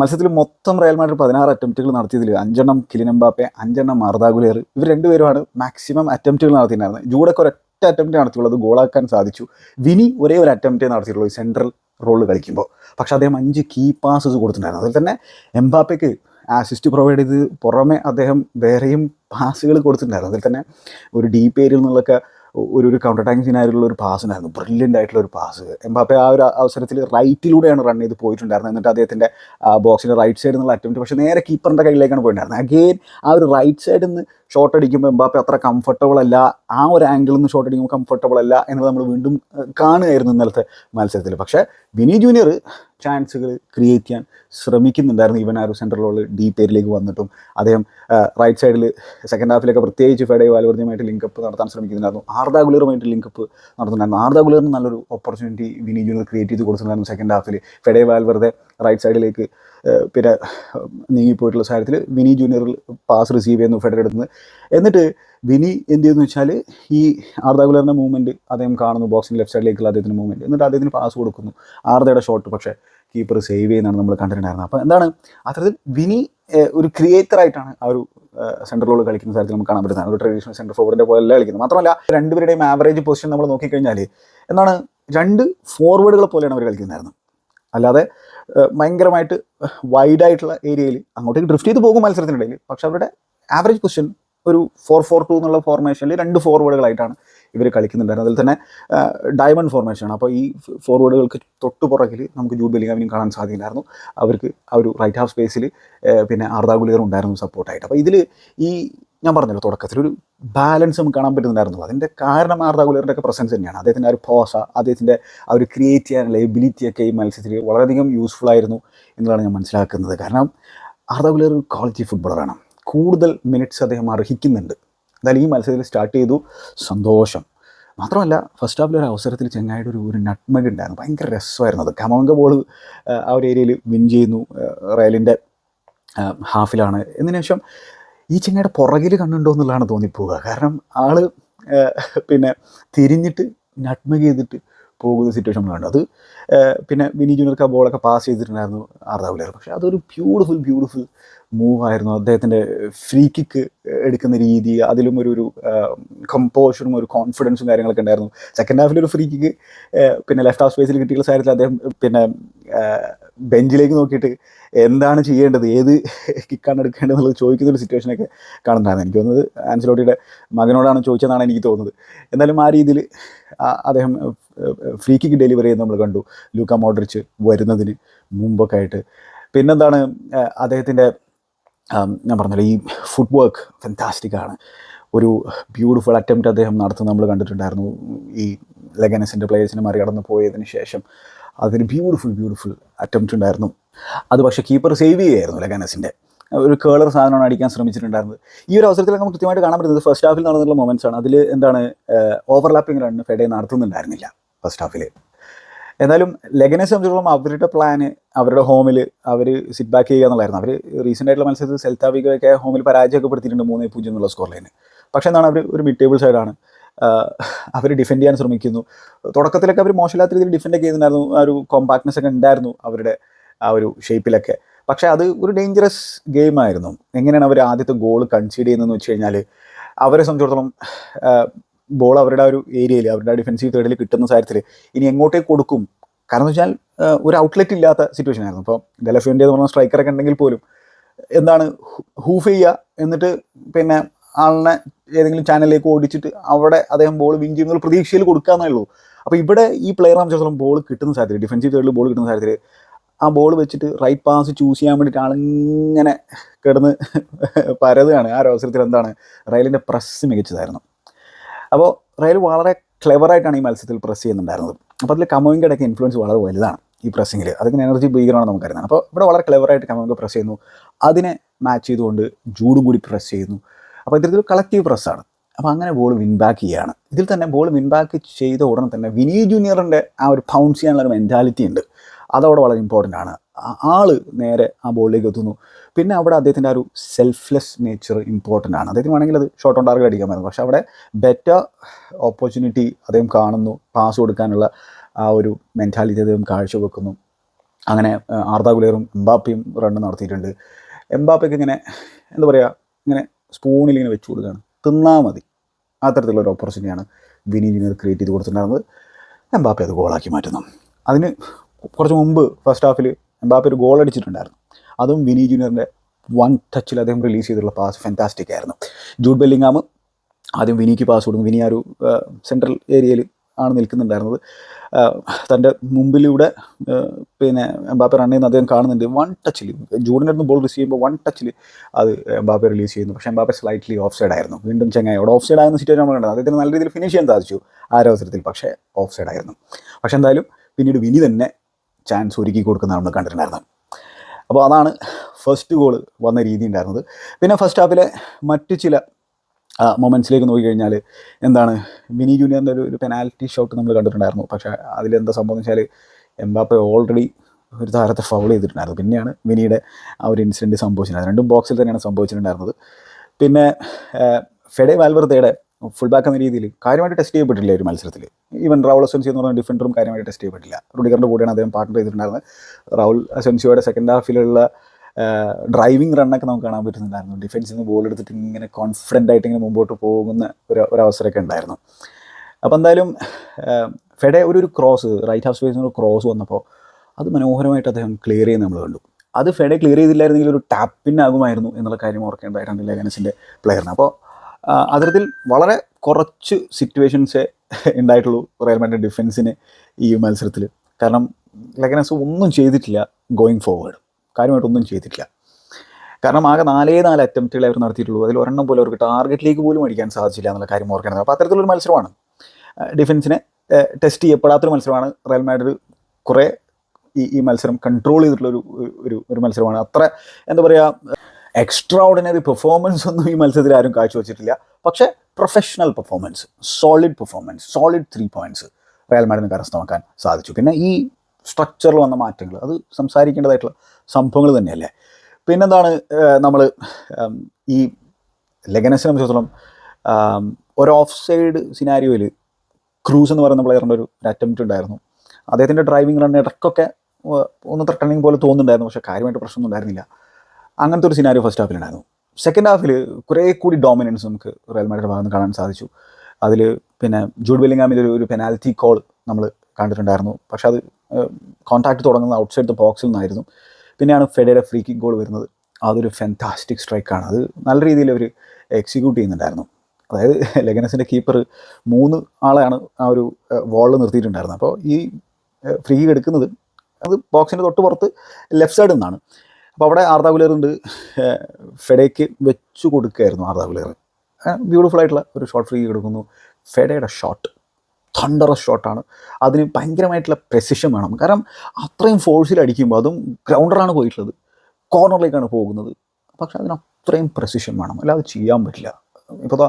മത്സരത്തിൽ മൊത്തം റയൽ മാഡ്രിഡ് പതിനാറ് അറ്റംപ്റ്റുകൾ നടത്തിയതിൽ അഞ്ചെണ്ണം കിലിൻ എംബാപ്പെ അഞ്ചെണ്ണം മാർദാഗുലേർ ഇവർ രണ്ടുപേരുമാണ് മാക്സിമം അറ്റംപ്റ്റുകൾ നടത്തിയിട്ടുണ്ടായിരുന്നത്. ജൂഡൊക്കെ ഒരൊറ്റ അറ്റംപ്റ്റ് നടത്തിയുള്ളൂ അത് ഗോളാക്കാൻ സാധിച്ചു. വിനി ഒരേ ഒരു അറ്റംപ്റ്റേ നടത്തിയിട്ടുള്ളൂ സെൻട്രൽ റോളിൽ കളിക്കുമ്പോൾ പക്ഷെ അദ്ദേഹം അഞ്ച് കീ പാസസ് കൊടുത്തിട്ടുണ്ടായിരുന്നു. അതിൽ തന്നെ എംബാപ്പയ്ക്ക് അസിസ്റ്റ് പ്രൊവൈഡ് ചെയ്ത് പുറമെ അദ്ദേഹം വേറെയും പാസുകൾ കൊടുത്തിട്ടുണ്ടായിരുന്നു. അതിൽ തന്നെ ഒരു ഡീപ്പ് ഏരിയയിൽ നിന്നുള്ളൊക്കെ ഒരു ഒരു കൗണ്ടർ അറ്റാക്കിംഗ് സീനായിട്ടുള്ള ഒരു പാസ് ഉണ്ടായിരുന്നു. ബ്രില്യന്റ് ആയിട്ടുള്ള ഒരു പാസ് എംബാപ്പെ ആ ഒരു അവസരത്തിൽ റൈറ്റിലൂടെയാണ് റൺ ചെയ്ത് പോയിട്ടുണ്ടായിരുന്നത്. എന്നിട്ട് അദ്ദേഹത്തിന്റെ ബോക്സിന്റെ റൈറ്റ് സൈഡിൽ നിന്നുള്ള അറ്റംപ്റ്റ് പക്ഷേ നേരെ കീപ്പറിന്റെ കയ്യിലേക്കാണ് പോയിട്ടുണ്ടായിരുന്നത്. അഗെയിൻ ആ ഒരു റൈറ്റ് സൈഡിൽ നിന്ന് ഷോട്ട് അടിക്കുമ്പോൾ എംബാപ്പെ അത്ര കംഫർട്ടബിൾ അല്ല. ആ ഒരു ആംഗിളിൽ നിന്ന് ഷോട്ട് അടിക്കുമ്പോൾ കംഫർട്ടബിൾ അല്ല എന്നത് നമ്മൾ വീണ്ടും കാണുകയായിരുന്നു ഇന്നലത്തെ മത്സരത്തിൽ. പക്ഷേ വിനി ജൂനിയർ ചാൻസുകൾ ക്രിയേറ്റ് ചെയ്യാൻ ശ്രമിക്കുന്നുണ്ടായിരുന്നു ഇവൻ ആ ഒരു സെൻട്രൽ റോൾ ഡീപ്പ് ഏരിയയിലേക്ക് വന്നിട്ടും. അദ്ദേഹം റൈറ്റ് സൈഡിൽ സെക്കൻഡ് ഹാഫിലൊക്കെ പ്രത്യേകിച്ച് ഫെഡേ വാൽവർദ്ധിയുമായിട്ട് ലിങ്കപ്പ് നടത്താൻ ശ്രമിക്കുന്നുണ്ടായിരുന്നു. ആർദാ ഗുളിയറുമായിട്ട് ലിങ്കപ്പ് നടത്തുന്നുണ്ടായിരുന്നു. ആർദാ ഗുളിയറിന് നല്ലൊരു ഓപ്പർച്യൂണിറ്റി വിനി ജൂനിയർ ക്രിയേറ്റ് ചെയ്ത് കൊടുത്തിട്ടുണ്ടായിരുന്നു സെക്കൻഡ് ഹാഫിൽ ഫെഡേ വാൽവറുടെ റൈറ്റ് സൈഡിലേക്ക് പിന്നെ നീങ്ങിപ്പോയിട്ടുള്ള സാഹചര്യത്തിൽ വിനി ജൂനിയറിൽ പാസ് റിസീവ് ചെയ്യുന്നു ഫെഡർ എടുത്ത്. എന്നിട്ട് വിനി എന്ത് ചെയ്യുന്നു വെച്ചാൽ ഈ ആർദാഗുലറിന്റെ മൂവ്മെന്റ് അദ്ദേഹം കാണുന്നു ബോക്സിംഗ് ലെഫ്റ്റ് സൈഡിലേക്കുള്ള അദ്ദേഹത്തിന്റെ മൂവ്മെന്റ് എന്നിട്ട് അദ്ദേഹത്തിന് പാസ് കൊടുക്കുന്നു. ആർദയുടെ ഷോട്ട് പക്ഷേ കീപ്പർ സേവ് ചെയ്യുന്നതാണ് നമ്മൾ കണ്ടിട്ടുണ്ടായിരുന്നത്. അപ്പോൾ എന്താണ്? അത്തരത്തിൽ വിനി ഒരു ക്രിയേറ്റർ ആയിട്ടാണ് ആ ഒരു സെൻട്രൽ റോൾ കളിക്കുന്ന സാഹചര്യത്തിൽ നമുക്ക് കാണാൻ പറ്റുന്നത്. ഒരു ട്രഡീഷണൽ സെന്റർ ഫോർവേഡിന്റെ പോലെ അല്ല കളിക്കുന്നത്. മാത്രമല്ല രണ്ടുപേരുടെയും ആവറേജ് പൊസിഷൻ നമ്മൾ നോക്കിക്കഴിഞ്ഞാൽ എന്താണ്? രണ്ട് ഫോർവേഡുകളെ പോലെയാണ് അവർ കളിക്കുന്നതായിരുന്നു. അല്ലാതെ ഭയങ്കരമായിട്ട് വൈഡായിട്ടുള്ള ഏരിയയിൽ അങ്ങോട്ടേക്ക് ഡ്രിഫ്റ്റ് ചെയ്ത് പോകും മത്സരത്തിനിടയിൽ പക്ഷെ അവരുടെ ആവറേജ് പൊസിഷൻ ഒരു ഫോർ ഫോർ ടു എന്നുള്ള ഫോർമേഷനിൽ രണ്ട് ഫോർവേഡുകളായിട്ടാണ് ഇവർ കളിക്കുന്നുണ്ടായിരുന്നത് അതിൽ തന്നെ ഡയമണ്ട് ഫോർമേഷനാണ് അപ്പോൾ ഈ ഫോർവേഡുകൾക്ക് തൊട്ട് പുറകിൽ നമുക്ക് ജൂഡ് ബെലിങ്ങാമിനും കാണാൻ സാധിക്കുന്നുണ്ടായിരുന്നു അവർക്ക് ആ ഒരു റൈറ്റ് ഹാഫ് സ്പേസിൽ പിന്നെ ആർദാഗുലിയർ ഉണ്ടായിരുന്നു സപ്പോർട്ടായിട്ട് അപ്പോൾ ഇതിൽ ഈ ഞാൻ പറഞ്ഞല്ലോ തുടക്കത്തിൽ ഒരു ബാലൻസ് നമുക്ക് കാണാൻ പറ്റുന്നുണ്ടായിരുന്നു. അതിന്റെ കാരണം ആർദാഗുലിയറിന്റെ ഒക്കെ പ്രസൻസ് തന്നെയാണ്. അദ്ദേഹത്തിന്റെ ആ ഒരു പോസ അദ്ദേഹത്തിന്റെ ആ ഒരു ക്രിയേറ്റ് ചെയ്യാനുള്ള എബിലിറ്റി ഒക്കെ ഈ മത്സരത്തിൽ വളരെയധികം യൂസ്ഫുൾ ആയിരുന്നു എന്നുള്ളതാണ് ഞാൻ മനസ്സിലാക്കുന്നത്. കാരണം ആർദാഗുലിയർ ഒരു ക്വാളിറ്റി ഫുട്ബോളറാണ് കൂടുതൽ മിനിറ്റ്സ് അദ്ദേഹം അർഹിക്കുന്നുണ്ട്. എന്തായാലും ഈ മത്സരത്തിൽ സ്റ്റാർട്ട് ചെയ്തു സന്തോഷം. മാത്രമല്ല ഫസ്റ്റ് ഹാഫിൽ ഒരു അവസരത്തിൽ ചെങ്ങായിട്ട് ഒരു ഒരു നട്ട്മഗ് ഉണ്ടായിരുന്നു. ഭയങ്കര രസമായിരുന്നു അത്. കമങ്ക ബോൾ ആ ഒരു ഏരിയയിൽ വിൻ ചെയ്യുന്നു റയലിന്റെ ഹാഫിലാണ് എന്നതിനു ശേഷം ഈ ചെങ്ങയുടെ പുറകിൽ കണ്ടുണ്ടോ എന്നുള്ളതാണ് തോന്നിപ്പോവുക. കാരണം ആൾ പിന്നെ തിരിഞ്ഞിട്ട് നട്മ ചെയ്തിട്ട് പോകുന്ന സിറ്റുവേഷൻ നമ്മൾ കണ്ടു. അത് പിന്നെ വിനി ജൂനിയർക്ക് ആ ബോളൊക്കെ പാസ് ചെയ്തിട്ടുണ്ടായിരുന്നു ആർദാവുലർ. പക്ഷേ അതൊരു ബ്യൂട്ടിഫുൾ ബ്യൂട്ടിഫുൾ മൂവ് ആയിരുന്നു. അദ്ദേഹത്തിന്റെ ഫ്രീ കിക്ക് എടുക്കുന്ന രീതി അതിലും ഒരു ഒരു കമ്പോഷനും ഒരു കോൺഫിഡൻസും കാര്യങ്ങളൊക്കെ ഉണ്ടായിരുന്നു. സെക്കൻഡ് ഹാഫിൽ ഒരു ഫ്രീ കിക്ക് പിന്നെ ലെഫ്റ്റ് ഹാഫ് സ്പേസിൽ കിട്ടിയ സാഹചര്യത്തിൽ അദ്ദേഹം പിന്നെ ബെഞ്ചിലേക്ക് നോക്കിയിട്ട് എന്താണ് ചെയ്യേണ്ടത്? ഏത് കിക്കാണ് എടുക്കേണ്ടത് എന്നുള്ളത് ചോദിക്കുന്ന ഒരു സിറ്റുവേഷനൊക്കെ കാണുന്നുണ്ടായിരുന്നു എനിക്ക് തോന്നുന്നത് ആൻസലോട്ടിയുടെ മകനോടാണ് ചോദിച്ചതെന്നാണ് എനിക്ക് തോന്നുന്നത്. എന്നാലും ആ രീതിയിൽ അദ്ദേഹം ഫ്രീ കിക്ക് ഡെലിവറി ചെയ്യുന്നത് നമ്മൾ കണ്ടു. ലൂക്ക മോഡ്രിച്ച് വരുന്നതിന് മുമ്പൊക്കെ ആയിട്ട് പിന്നെന്താണ് അദ്ദേഹത്തിന്റെ ഞാൻ പറഞ്ഞല്ലോ ഈ ഫുഡ് വർക്ക് ഫെന്റാസ്റ്റിക് ആണ്. ഒരു ബ്യൂട്ടിഫുൾ അറ്റംപ്റ്റ് അദ്ദേഹം നടത്തുന്നത് നമ്മൾ കണ്ടിട്ടുണ്ടായിരുന്നു. ഈ ലെഗനസിന്റെ പ്ലേയേഴ്സിനെ മറികടന്ന് പോയതിന് ശേഷം അതിന് ബ്യൂട്ടിഫുൾ ബ്യൂട്ടിഫുൾ അറ്റംപ്റ്റ് ഉണ്ടായിരുന്നു. അത് പക്ഷേ കീപ്പർ സേവ് ചെയ്യുകയായിരുന്നു ലെഗനസിന്റെ ഒരു കേളർ സാധനമാണ് അടിക്കാൻ ശ്രമിച്ചിട്ടുണ്ടായിരുന്നത്. ഈ ഒരു അവസരത്തിൽ നമുക്ക് കൃത്യമായിട്ട് കാണാൻ പറ്റുന്നത് ഫസ്റ്റ് ഹാഫിൽ നടന്നിട്ടുള്ള മൊമെന്റ്സ് ആണ്. അതിൽ എന്താണ് ഓവർലാപ്പിംഗ് റണ്ണ് ഫെഡേ നടത്തുന്നുണ്ടായിരുന്നില്ല ഫസ്റ്റ് ഹാഫിൽ എന്നാലും ലെഗനെ സംബന്ധിച്ചിടത്തോളം അവരുടെ പ്ലാന് അവരുടെ ഹോമിൽ അവർ സിറ്റ് ബാക്ക് ചെയ്യുക എന്നുള്ളതായിരുന്നു. അവർ റീസെന്റ് ആയിട്ടുള്ള മത്സരത്തിൽ സെൽത്താവികയൊക്കെ ഹോമിൽ പരാജയപ്പെടുത്തിയിട്ടുണ്ട് മൂന്ന് പൂജ്യം എന്നുള്ള സ്കോർ ലൈന് പക്ഷേ എന്താണ് അവർ ഒരു മിഡ് ടേബിൾ സൈഡാണ് അവർ ഡിഫെൻഡ് ചെയ്യാൻ ശ്രമിക്കുന്നു. തുടക്കത്തിലൊക്കെ അവർ മോശമില്ലാത്ത രീതിയിൽ ഡിഫെൻഡ് ചെയ്യുന്നുണ്ടായിരുന്നു ആ ഒരു കോമ്പാക്ട്നെസ് ഒക്കെ ഉണ്ടായിരുന്നു അവരുടെ ആ ഒരു ഷേപ്പിലൊക്കെ പക്ഷേ അത് ഒരു ഡേഞ്ചറസ് ഗെയിമായിരുന്നു എങ്ങനെയാണ് അവർ ആദ്യത്തെ ഗോൾ കൺസീഡ് ചെയ്യുന്നതെന്ന് വെച്ച് കഴിഞ്ഞാൽ അവരെ സംബന്ധിച്ചിടത്തോളം ബോൾ അവരുടെ ഒരു ഏരിയയിൽ അവരുടെ ഡിഫൻസീവ് തേർഡിൽ കിട്ടുന്ന സാഹചര്യത്തിൽ ഇനി എങ്ങോട്ടേക്ക് കൊടുക്കും? കാരണം എന്ന് വെച്ചാൽ ഒരു ഔട്ട്ലെറ്റ് ഇല്ലാത്ത സിറ്റുവേഷൻ ആയിരുന്നു. അപ്പോൾ ഡെലഫിന്റെ എന്ന് പറഞ്ഞ സ്ട്രൈക്കറൊക്കെ ഉണ്ടെങ്കിൽ പോലും എന്താണ് ഹൂഫ് ചെയ്യുക എന്നിട്ട് പിന്നെ ആളിനെ ഏതെങ്കിലും ചാനലിലേക്ക് ഓടിച്ചിട്ട് അവിടെ അദ്ദേഹം ബോൾ വിൻ ചെയ്യുന്ന പ്രതീക്ഷയിൽ കൊടുക്കാന്നേ ഉള്ളൂ. അപ്പോൾ ഇവിടെ ഈ പ്ലെയർ സംബന്ധിച്ചിടത്തോളം ബോൾ കിട്ടുന്ന സാഹചര്യം ഡിഫൻസീവ് തേർഡിൽ ബോൾ കിട്ടുന്ന സാഹചര്യത്തിൽ ആ ബോൾ വെച്ചിട്ട് റൈറ്റ് പാസ് ചൂസ് ചെയ്യാൻ വേണ്ടിയിട്ട് ആളിങ്ങനെ കിടന്ന് പരതുകയാണ്. ആ ഒരു അവസരത്തിൽ എന്താണ്? റയലിന്റെ പ്രസ് മികച്ചതായിരുന്നു. അപ്പോൾ റയൽ വളരെ ക്ലെവറായിട്ടാണ് ഈ മത്സരത്തിൽ പ്രസ് ചെയ്യുന്നുണ്ടായിരുന്നത്. അപ്പോൾ അതിൽ കമോയിന്റെ ഇടയ്ക്ക് ഇൻഫ്ലുവൻസ് വളരെ വലുതാണ് ഈ പ്രസ്സിങ്ങിൽ അതൊക്കെ എനർജി ഭീകരമാണെന്ന് നമുക്കറിയുന്നത് അപ്പോൾ ഇവിടെ വളരെ ക്ലെവറായിട്ട് കമോയിങ്ക പ്രസ് ചെയ്യുന്നു. അതിനെ മാച്ച് ചെയ്തുകൊണ്ട് ജൂഡും കൂടി പ്രസ് ചെയ്യുന്നു. അപ്പോൾ ഇത്തരത്തിൽ കളക്റ്റീവ് പ്രസ്സാണ് അപ്പോൾ അങ്ങനെ ബോൾ വിൻ ബാക്ക് ചെയ്യുകയാണ്. ഇതിൽ തന്നെ ബോൾ വിൻ ബാക്ക് ചെയ്ത ഉടനെ തന്നെ വിനീ ജൂനിയറിന്റെ ആ ഒരു പൗൺസ് ചെയ്യാനുള്ള ഒരു മെന്റാലിറ്റി ഉണ്ട്. അതവിടെ വളരെ ഇമ്പോർട്ടന്റ് ആണ്. ആൾ നേരെ ആ ബോളിലേക്ക് എത്തുന്നു. പിന്നെ അവിടെ അദ്ദേഹത്തിന്റെ ആ ഒരു സെൽഫ്ലെസ് നേച്ചർ ഇമ്പോർട്ടന്റ് ആണ്. അദ്ദേഹത്തിന് വേണമെങ്കിൽ അത് ഷോർട്ട് ഓൺ ടാർഗറ്റ് അടിക്കാൻ അടിക്കാമായിരുന്നു. പക്ഷേ അവിടെ ബെറ്റർ ഓപ്പർച്യൂണിറ്റി അദ്ദേഹം കാണുന്നു. പാസ് കൊടുക്കാനുള്ള ആ ഒരു മെന്റാലിറ്റി അദ്ദേഹം കാഴ്ചവെക്കുന്നു. അങ്ങനെ ആർദാ ഗുലേറും എംബാപ്പയും റണ്ണ് നടത്തിയിട്ടുണ്ട്. എംബാപ്പയ്ക്ക് ഇങ്ങനെ എന്താ പറയുക ഇങ്ങനെ സ്പൂണിൽ ഇങ്ങനെ വെച്ച് കൊടുക്കുകയാണ്. തിന്നാൽ മതി. അത്തരത്തിലുള്ള ഒരു ഓപ്പർച്യൂണിറ്റിയാണ് വിനി ജൂനിയർ ക്രിയേറ്റ് ചെയ്ത് കൊടുത്തിട്ടുണ്ടായിരുന്നത്. എംബാപ്പ അത് ഗോളാക്കി മാറ്റുന്നു. അതിന് കുറച്ച് മുമ്പ് ഫസ്റ്റ് ഹാഫിൽ എംബാപ്പെ ഒരു ഗോൾ അടിച്ചിട്ടുണ്ടായിരുന്നു. അതും വിനി ജൂനിയറിന്റെ വൺ ടച്ചിൽ അദ്ദേഹം റിലീസ് ചെയ്തിട്ടുള്ള പാസ് ഫാന്റാസ്റ്റിക് ആയിരുന്നു. ജൂഡ് ബെല്ലിങ്ങാം ആദ്യം വിനിക്ക് പാസ് കൊടുക്കും വിനി ആ ഒരു സെൻട്രൽ ഏരിയയിൽ ആണ് നിൽക്കുന്നുണ്ടായിരുന്നത്. തന്റെ മുമ്പിലൂടെ പിന്നെ എംബാപ്പെ റൺ ചെയ്യുന്ന അദ്ദേഹം കാണുന്നുണ്ട്. വൺ ടച്ചിൽ ജൂഡിന്റെ അടുത്ത് ബോൾ റിസീവ് ചെയ്യുമ്പോൾ വൺ ടച്ചിൽ അത് എംബാപ്പെ റിലീസ് ചെയ്യുന്നു. പക്ഷേ എംബാപ്പെ സ്ലൈറ്റ്ലി ഓഫ് സൈഡ് ആയിരുന്നു. വീണ്ടും ചെങ്ങായി. അവിടെ ഓഫ് സൈഡ് ആയിരുന്ന സിറ്റുവേഷൻ നമ്മൾ കണ്ടത് അദ്ദേഹത്തിന് നല്ല രീതിയിൽ ഫിനിഷ് ചെയ്യാൻ സാധിച്ചു ആ ഒരു അവസരത്തിൽ. പക്ഷേ ഓഫ് സൈഡ് ആയിരുന്നു. പക്ഷേ എന്തായാലും പിന്നീട് വിനി തന്നെ ചാൻസ് ഒരുക്കി കൊടുക്കുന്നതാണ് നമ്മൾ കണ്ടിട്ടുണ്ടായിരുന്നത്. അപ്പോൾ അതാണ് ഫസ്റ്റ് ഗോൾ വന്ന രീതി ഉണ്ടായിരുന്നത്. പിന്നെ ഫസ്റ്റ് ഹാഫിലെ മറ്റ് ചില മൊമെന്റ്സിലേക്ക് നോക്കിക്കഴിഞ്ഞാൽ എന്താണ് മിനി ജൂനിയറിന്റെ ഒരു ഒരു പെനാൽറ്റി ഷോട്ട് നമ്മൾ കണ്ടിട്ടുണ്ടായിരുന്നു. പക്ഷേ അതിലെന്താ സംഭവം വെച്ചാൽ എംബാപ്പെ ഓൾറെഡി ഒരു താരത്തെ ഫൗൾ ചെയ്തിട്ടുണ്ടായിരുന്നു. പിന്നെയാണ് മിനിയുടെ ആ ഒരു ഇൻസിഡന്റ് സംഭവിച്ചിട്ടുണ്ടായിരുന്നത്. രണ്ടും ബോക്സിൽ തന്നെയാണ് സംഭവിച്ചിട്ടുണ്ടായിരുന്നത്. പിന്നെ ഫെഡെ വാൽവർത്തയുടെ ഫുൾ ബാക്ക് എന്ന രീതിയിൽ കാര്യമായിട്ട് ടെസ്റ്റ് ചെയ്യപ്പെട്ടില്ല ഒരു മത്സരത്തിൽ ഈവൻ റൗൾ അസെൻസി എന്ന് പറയുന്ന ഡിഫൻഡറും കാര്യമായിട്ട് ടെസ്റ്റ് ചെയ്യപ്പെട്ടില്ല. റുഡിഗറിന്റെ കൂടെയാണ് അദ്ദേഹം പാർട്ണർ ചെയ്തിട്ടുണ്ടായിരുന്നത്. റൗൾ അസെൻസിയോയുടെ സെക്കൻഡ് ഹാഫിലുള്ള ഡ്രൈവിംഗ് റണ്ണൊക്കെ നമുക്ക് കാണാൻ പറ്റുന്നുണ്ടായിരുന്നു. ഡിഫൻസിൽ നിന്ന് ബോൾ എടുത്തിട്ട് ഇങ്ങനെ കോൺഫിഡന്റ് ആയിട്ട് ഇങ്ങനെ മുമ്പോട്ട് പോകുന്ന ഒരു ഒരവസരമൊക്കെ ഉണ്ടായിരുന്നു. അപ്പോൾ എന്തായാലും ഫെഡെ ഒരു ഒരു ക്രോസ് റൈറ്റ് ഹാഫ് സ്പേസിൽ ഒരു ക്രോസ് വന്നപ്പോൾ അത് മനോഹരമായിട്ട് അദ്ദേഹം ക്ലിയർ ചെയ്യുന്നത് നമ്മൾ കണ്ടു. അത് ഫെഡെ ക്ലിയർ ചെയ്തില്ലായിരുന്നെങ്കിൽ ഒരു ടാപ്പിനാകുമായിരുന്നു എന്നുള്ള കാര്യം ഓർക്കേണ്ടതായിട്ടുണ്ട് ലെഗനസിന്റെ പ്ലെയറിന് അപ്പോൾ അത്തരത്തിൽ വളരെ കുറച്ച് സിറ്റുവേഷൻസേ ഉണ്ടായിട്ടുള്ളൂ റയൽ മാഡ്രിഡ് ഡിഫൻസിന് ഈ മത്സരത്തിൽ കാരണം ലഗനസ് ഒന്നും ചെയ്തിട്ടില്ല ഗോയിങ് ഫോർവേഡ് കാര്യമായിട്ടൊന്നും ചെയ്തിട്ടില്ല. കാരണം ആകെ നാലേ നാല് അറ്റംപ്റ്റുകൾ അവർ നടത്തിയിട്ടുള്ളൂ. അതിൽ ഒരെണ്ണം പോലും അവർക്ക് ടാർഗറ്റിലേക്ക് പോലും അടിക്കാൻ സാധിച്ചില്ല എന്നുള്ള കാര്യം ഓർക്കേണ്ടത്. അപ്പോൾ അത്തരത്തിലൊരു മത്സരമാണ്. ഡിഫൻസിനെ ടെസ്റ്റ് ചെയ്യപ്പെടാത്തൊരു മത്സരമാണ് റയൽ മാഡ്രിഡ് കുറേ ഈ ഈ മത്സരം കൺട്രോൾ ചെയ്തിട്ടുള്ള ഒരു ഒരു ഒരു മത്സരമാണ്. അത്ര എന്താ പറയുക എക്സ്ട്രാ ഓർഡിനറി പെർഫോമൻസ് ഒന്നും ഈ മത്സരത്തിൽ ആരും കാഴ്ചവെച്ചിട്ടില്ല. പക്ഷേ professional performance solid performance solid three points Real മാഡിന് കരസ്ഥമാക്കാൻ സാധിച്ചു. പിന്നെ ഈ സ്ട്രക്ചറിൽ വന്ന മാറ്റങ്ങൾ അത് സംസാരിക്കേണ്ടതായിട്ടുള്ള സംഭവങ്ങൾ തന്നെയല്ലേ? പിന്നെന്താണ് നമ്മൾ ഈ ലെഗനസിനെ സംബന്ധിച്ചിടത്തോളം ഒരു ഓഫ് സൈഡ് സിനാരിയോയിൽ ക്രൂസ് എന്ന് പറയുന്ന പ്ലെയറിന്റെ ഒരു അറ്റംപ്റ്റ് ഉണ്ടായിരുന്നു. അദ്ദേഹത്തിന്റെ ഡ്രൈവിംഗ് റൺ ഇടയ്ക്കൊക്കെ ഒന്ന് ത്രട്ടണിങ് പോലെ തോന്നുന്നുണ്ടായിരുന്നു. പക്ഷേ കാര്യമായിട്ട് പ്രശ്നമൊന്നും ഉണ്ടായിരുന്നില്ല. അങ്ങനത്തെ ഒരു സിനാരിയോ ഫസ്റ്റ് ഹാഫിലുണ്ടായിരുന്നു സെക്കൻഡ് ഹാഫിൽ കുറേ കൂടി ഡോമിനൻസ് നമുക്ക് റയൽ മാഡ്രിഡ് ഭാഗത്ത് കാണാൻ സാധിച്ചു. അതിൽ പിന്നെ ജൂഡ് ബെല്ലിങ്ങാമിന്റെ ഒരു ഒരു പെനാൽറ്റി കോൾ നമ്മൾ കണ്ടിട്ടുണ്ടായിരുന്നു. പക്ഷേ അത് കോൺടാക്ട് തുടങ്ങുന്നത് ഔട്ട്സൈഡ് ദ ബോക്സിൽ നിന്നായിരുന്നു. പിന്നെയാണ് ഫെഡയുടെ ഫ്രീ കിക്ക് ഗോൾ വരുന്നത്. അതൊരു ഫെന്റാസ്റ്റിക് സ്ട്രൈക്കാണ് അത് നല്ല രീതിയിൽ അവർ എക്സിക്യൂട്ട് ചെയ്യുന്നുണ്ടായിരുന്നു. അതായത് ലെഗനസിന്റെ കീപ്പർ മൂന്ന് ആളെയാണ് ആ ഒരു വോളിൽ നിർത്തിയിട്ടുണ്ടായിരുന്നത്. അപ്പോൾ ഈ ഫ്രീ കിക്ക് എടുക്കുന്നത് അത് ബോക്സിന്റെ തൊട്ട് പുറത്ത് ലെഫ്റ്റ് സൈഡിൽ നിന്നാണ്. അപ്പോൾ അവിടെ ആർദാ ഗുലേർ ഉണ്ട്. ഫെഡേക്ക് വെച്ച് കൊടുക്കുകയായിരുന്നു ആർദാ ഗുലേർ ബ്യൂട്ടിഫുൾ ആയിട്ടുള്ള ഒരു ഷോർട്ട് ഫ്രീ കൊടുക്കുന്നു ഫെഡയുടെ ഷോട്ട് തണ്ടറസ് ഷോട്ടാണ് അതിന് ഭയങ്കരമായിട്ടുള്ള പ്രെസിഷൻ വേണം. കാരണം അത്രയും ഫോഴ്സിൽ അടിക്കുമ്പോൾ അതും ഗ്രൗണ്ടറാണ് പോയിട്ടുള്ളത്. കോർണറിലേക്കാണ് പോകുന്നത്. പക്ഷേ അതിന് അത്രയും പ്രെസിഷൻ വേണം. അല്ലാതെ ചെയ്യാൻ പറ്റില്ല. ഇപ്പോൾ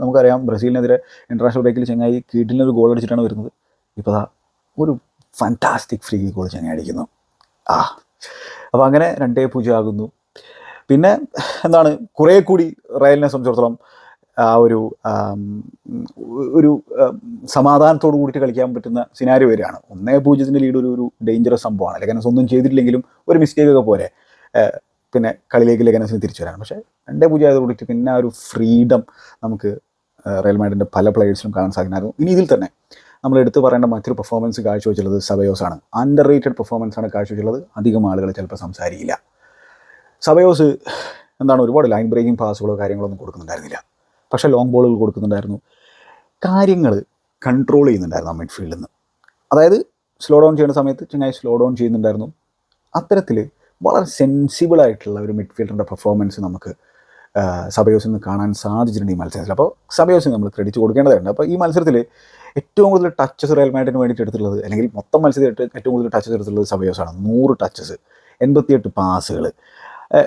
നമുക്കറിയാം ബ്രസീലിനെതിരെ ഇന്റർനാഷണൽ ബ്രേക്കിൽ ചെങ്ങായി കീട്ടിലിനൊരു ഗോൾ അടിച്ചിട്ടാണ് വരുന്നത്. ഇപ്പോൾ ഒരു ഫാന്റാസ്റ്റിക് ഫ്രീ ഗോൾ ചെങ്ങായി അടിക്കുന്നു. ആ അപ്പോൾ അങ്ങനെ രണ്ടേ പൂജ്യം ആകുന്നു പിന്നെ എന്താണ് കുറേ കൂടി റയലിനെ സംബന്ധിച്ചിടത്തോളം ആ ഒരു ഒരു സമാധാനത്തോട് കൂടിയിട്ട് കളിക്കാൻ പറ്റുന്ന സിനാരി വരികയാണ് ഒന്നേ പൂജ്യത്തിന്റെ ലീഡ് ഒരു ഒരു ഡേഞ്ചറസ് സംഭവമാണ്. ലെഗനസ് ഒന്നും ചെയ്തിട്ടില്ലെങ്കിലും ഒരു മിസ്റ്റേക്ക് ഒക്കെ പോരെ പിന്നെ കളിയിലേക്ക് ലെഗനസിന് തിരിച്ചു വരാൻ പക്ഷേ രണ്ടേ പൂജ്യം ആയത് കൂടിയിട്ട് പിന്നെ ആ ഒരു ഫ്രീഡം നമുക്ക് റയൽ മാഡിന്റെ പല പ്ലേയേഴ്സിലും കാണാൻ സാധിക്കുമായിരുന്നു ഇനി ഇതിൽ തന്നെ നമ്മൾ എടുത്തു പറയേണ്ട മറ്റൊരു പെർഫോമൻസ് കാഴ്ചവെച്ചുള്ളത് സബയോസ് ആണ്. അണ്ടർ റേറ്റഡ് പെർഫോമൻസ് ആണ് കാഴ്ചവെച്ചുള്ളത്. അധികം ആളുകൾ ചിലപ്പോൾ സംസാരിക്കില്ല. സബയോസ് എന്താണ് ഒരുപാട് ലൈൻ ബ്രേക്കിംഗ് പാസുകളോ കാര്യങ്ങളോ ഒന്നും കൊടുക്കുന്നുണ്ടായിരുന്നില്ല. പക്ഷേ ലോങ് ബോളുകൾ കൊടുക്കുന്നുണ്ടായിരുന്നു. കാര്യങ്ങൾ കൺട്രോൾ ചെയ്യുന്നുണ്ടായിരുന്നു ആ മിഡ്ഫീൽഡിൽ നിന്ന്. അതായത് സ്ലോ ഡൗൺ ചെയ്യുന്ന സമയത്ത് ചങ്ങായി സ്ലോ ഡൗൺ ചെയ്യുന്നുണ്ടായിരുന്നു. അത്തരത്തിൽ വളരെ സെൻസിബിളായിട്ടുള്ള ഒരു മിഡ്ഫീൽഡറിന്റെ പെർഫോമൻസ് നമുക്ക് സബയോസിൽ നിന്ന് കാണാൻ സാധിച്ചിട്ടുണ്ട് ഈ മത്സരത്തിൽ. അപ്പോൾ സബയോസിന് നമ്മൾ ക്രെഡിറ്റ് കൊടുക്കേണ്ടതുണ്ട്. അപ്പോൾ ഈ മത്സരത്തിൽ ഏറ്റവും കൂടുതൽ ടച്ചസ് റയൽ മാഡിന് വേണ്ടിയിട്ട് എടുത്തിട്ടുള്ളത് അല്ലെങ്കിൽ മൊത്തം മത്സരത്തിൽ ഏറ്റവും- കൂടുതൽ ടച്ചസ് എടുത്തിട്ടുള്ളത് സബയോസാണ്. നൂറ് ടച്ചസ് എൺപത്തിയെട്ട് പാസുകൾ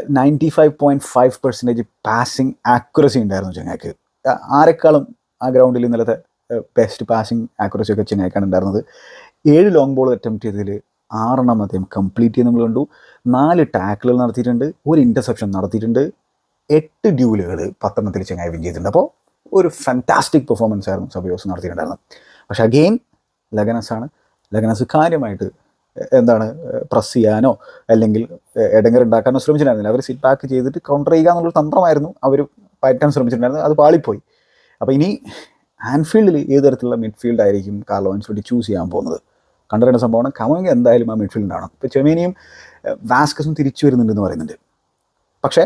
ninety five point five percentage passing accuracy ഉണ്ടായിരുന്നു ചെങ്ങായ്ക്ക്. ആരെക്കാളും ആ ഗ്രൗണ്ടിൽ ഇന്നലത്തെ ബെസ്റ്റ് പാസിങ് ആക്യുറസി ഒക്കെ ചെങ്ങായ്ക്കാണ് ഉണ്ടായിരുന്നത്. ഏഴ് ലോങ് ബോൾ അറ്റംപ്റ്റ് ചെയ്തതിൽ ആറെണ്ണം അദ്ദേഹം കംപ്ലീറ്റ് ചെയ്ത് നമ്മൾ കണ്ടു. നാല് ടാക്കിളുകൾ നടത്തിയിട്ടുണ്ട്. ഒരു ഇന്റർസെപ്ഷൻ നടത്തിയിട്ടുണ്ട്. എട്ട് ഡ്യൂലുകൾ പത്തെണ്ണത്തിൽ ചങ്ങായി വിൻ ചെയ്തിട്ടുണ്ട്. അപ്പോൾ ഒരു ഫാന്റാസ്റ്റിക് പെർഫോമൻസ് ആയിരുന്നു സബയോസ് നടത്തിയിട്ടുണ്ടായിരുന്നത്. പക്ഷെ അഗെയിൻ ലഗനസ് ആണ് ലഗനസ് കാര്യമായിട്ട് എന്താണ് പ്രസ് ചെയ്യാനോ അല്ലെങ്കിൽ എടങ്ങർ ഉണ്ടാക്കാനോ ശ്രമിച്ചിട്ടുണ്ടായിരുന്നില്ല. അവർ സിറ്റ് ബാക്ക് ചെയ്തിട്ട് കൗണ്ടർ ചെയ്യുക എന്നുള്ള തന്ത്രമായിരുന്നു അവർ പറ്റാൻ ശ്രമിച്ചിട്ടുണ്ടായിരുന്നത്. അത് പാളിപ്പോയി. അപ്പോൾ ഇനി ആൻഫീൽഡിൽ ഏത് തരത്തിലുള്ള മിഡ്ഫീൽഡ് ആയിരിക്കും കാർലോ അൻസോട്ടി ചൂസ് ചെയ്യാൻ പോകുന്നത്? കണ്ടറിയേണ്ട സംഭവമാണ് കമോങ്ക എന്തായാലും ആ മിഡ്ഫീൽഡ് ആണ് ഇപ്പോൾ ചെമേനിയും വാസ്കസും തിരിച്ചു വരുന്നുണ്ടെന്ന് പറയുന്നുണ്ട്. പക്ഷേ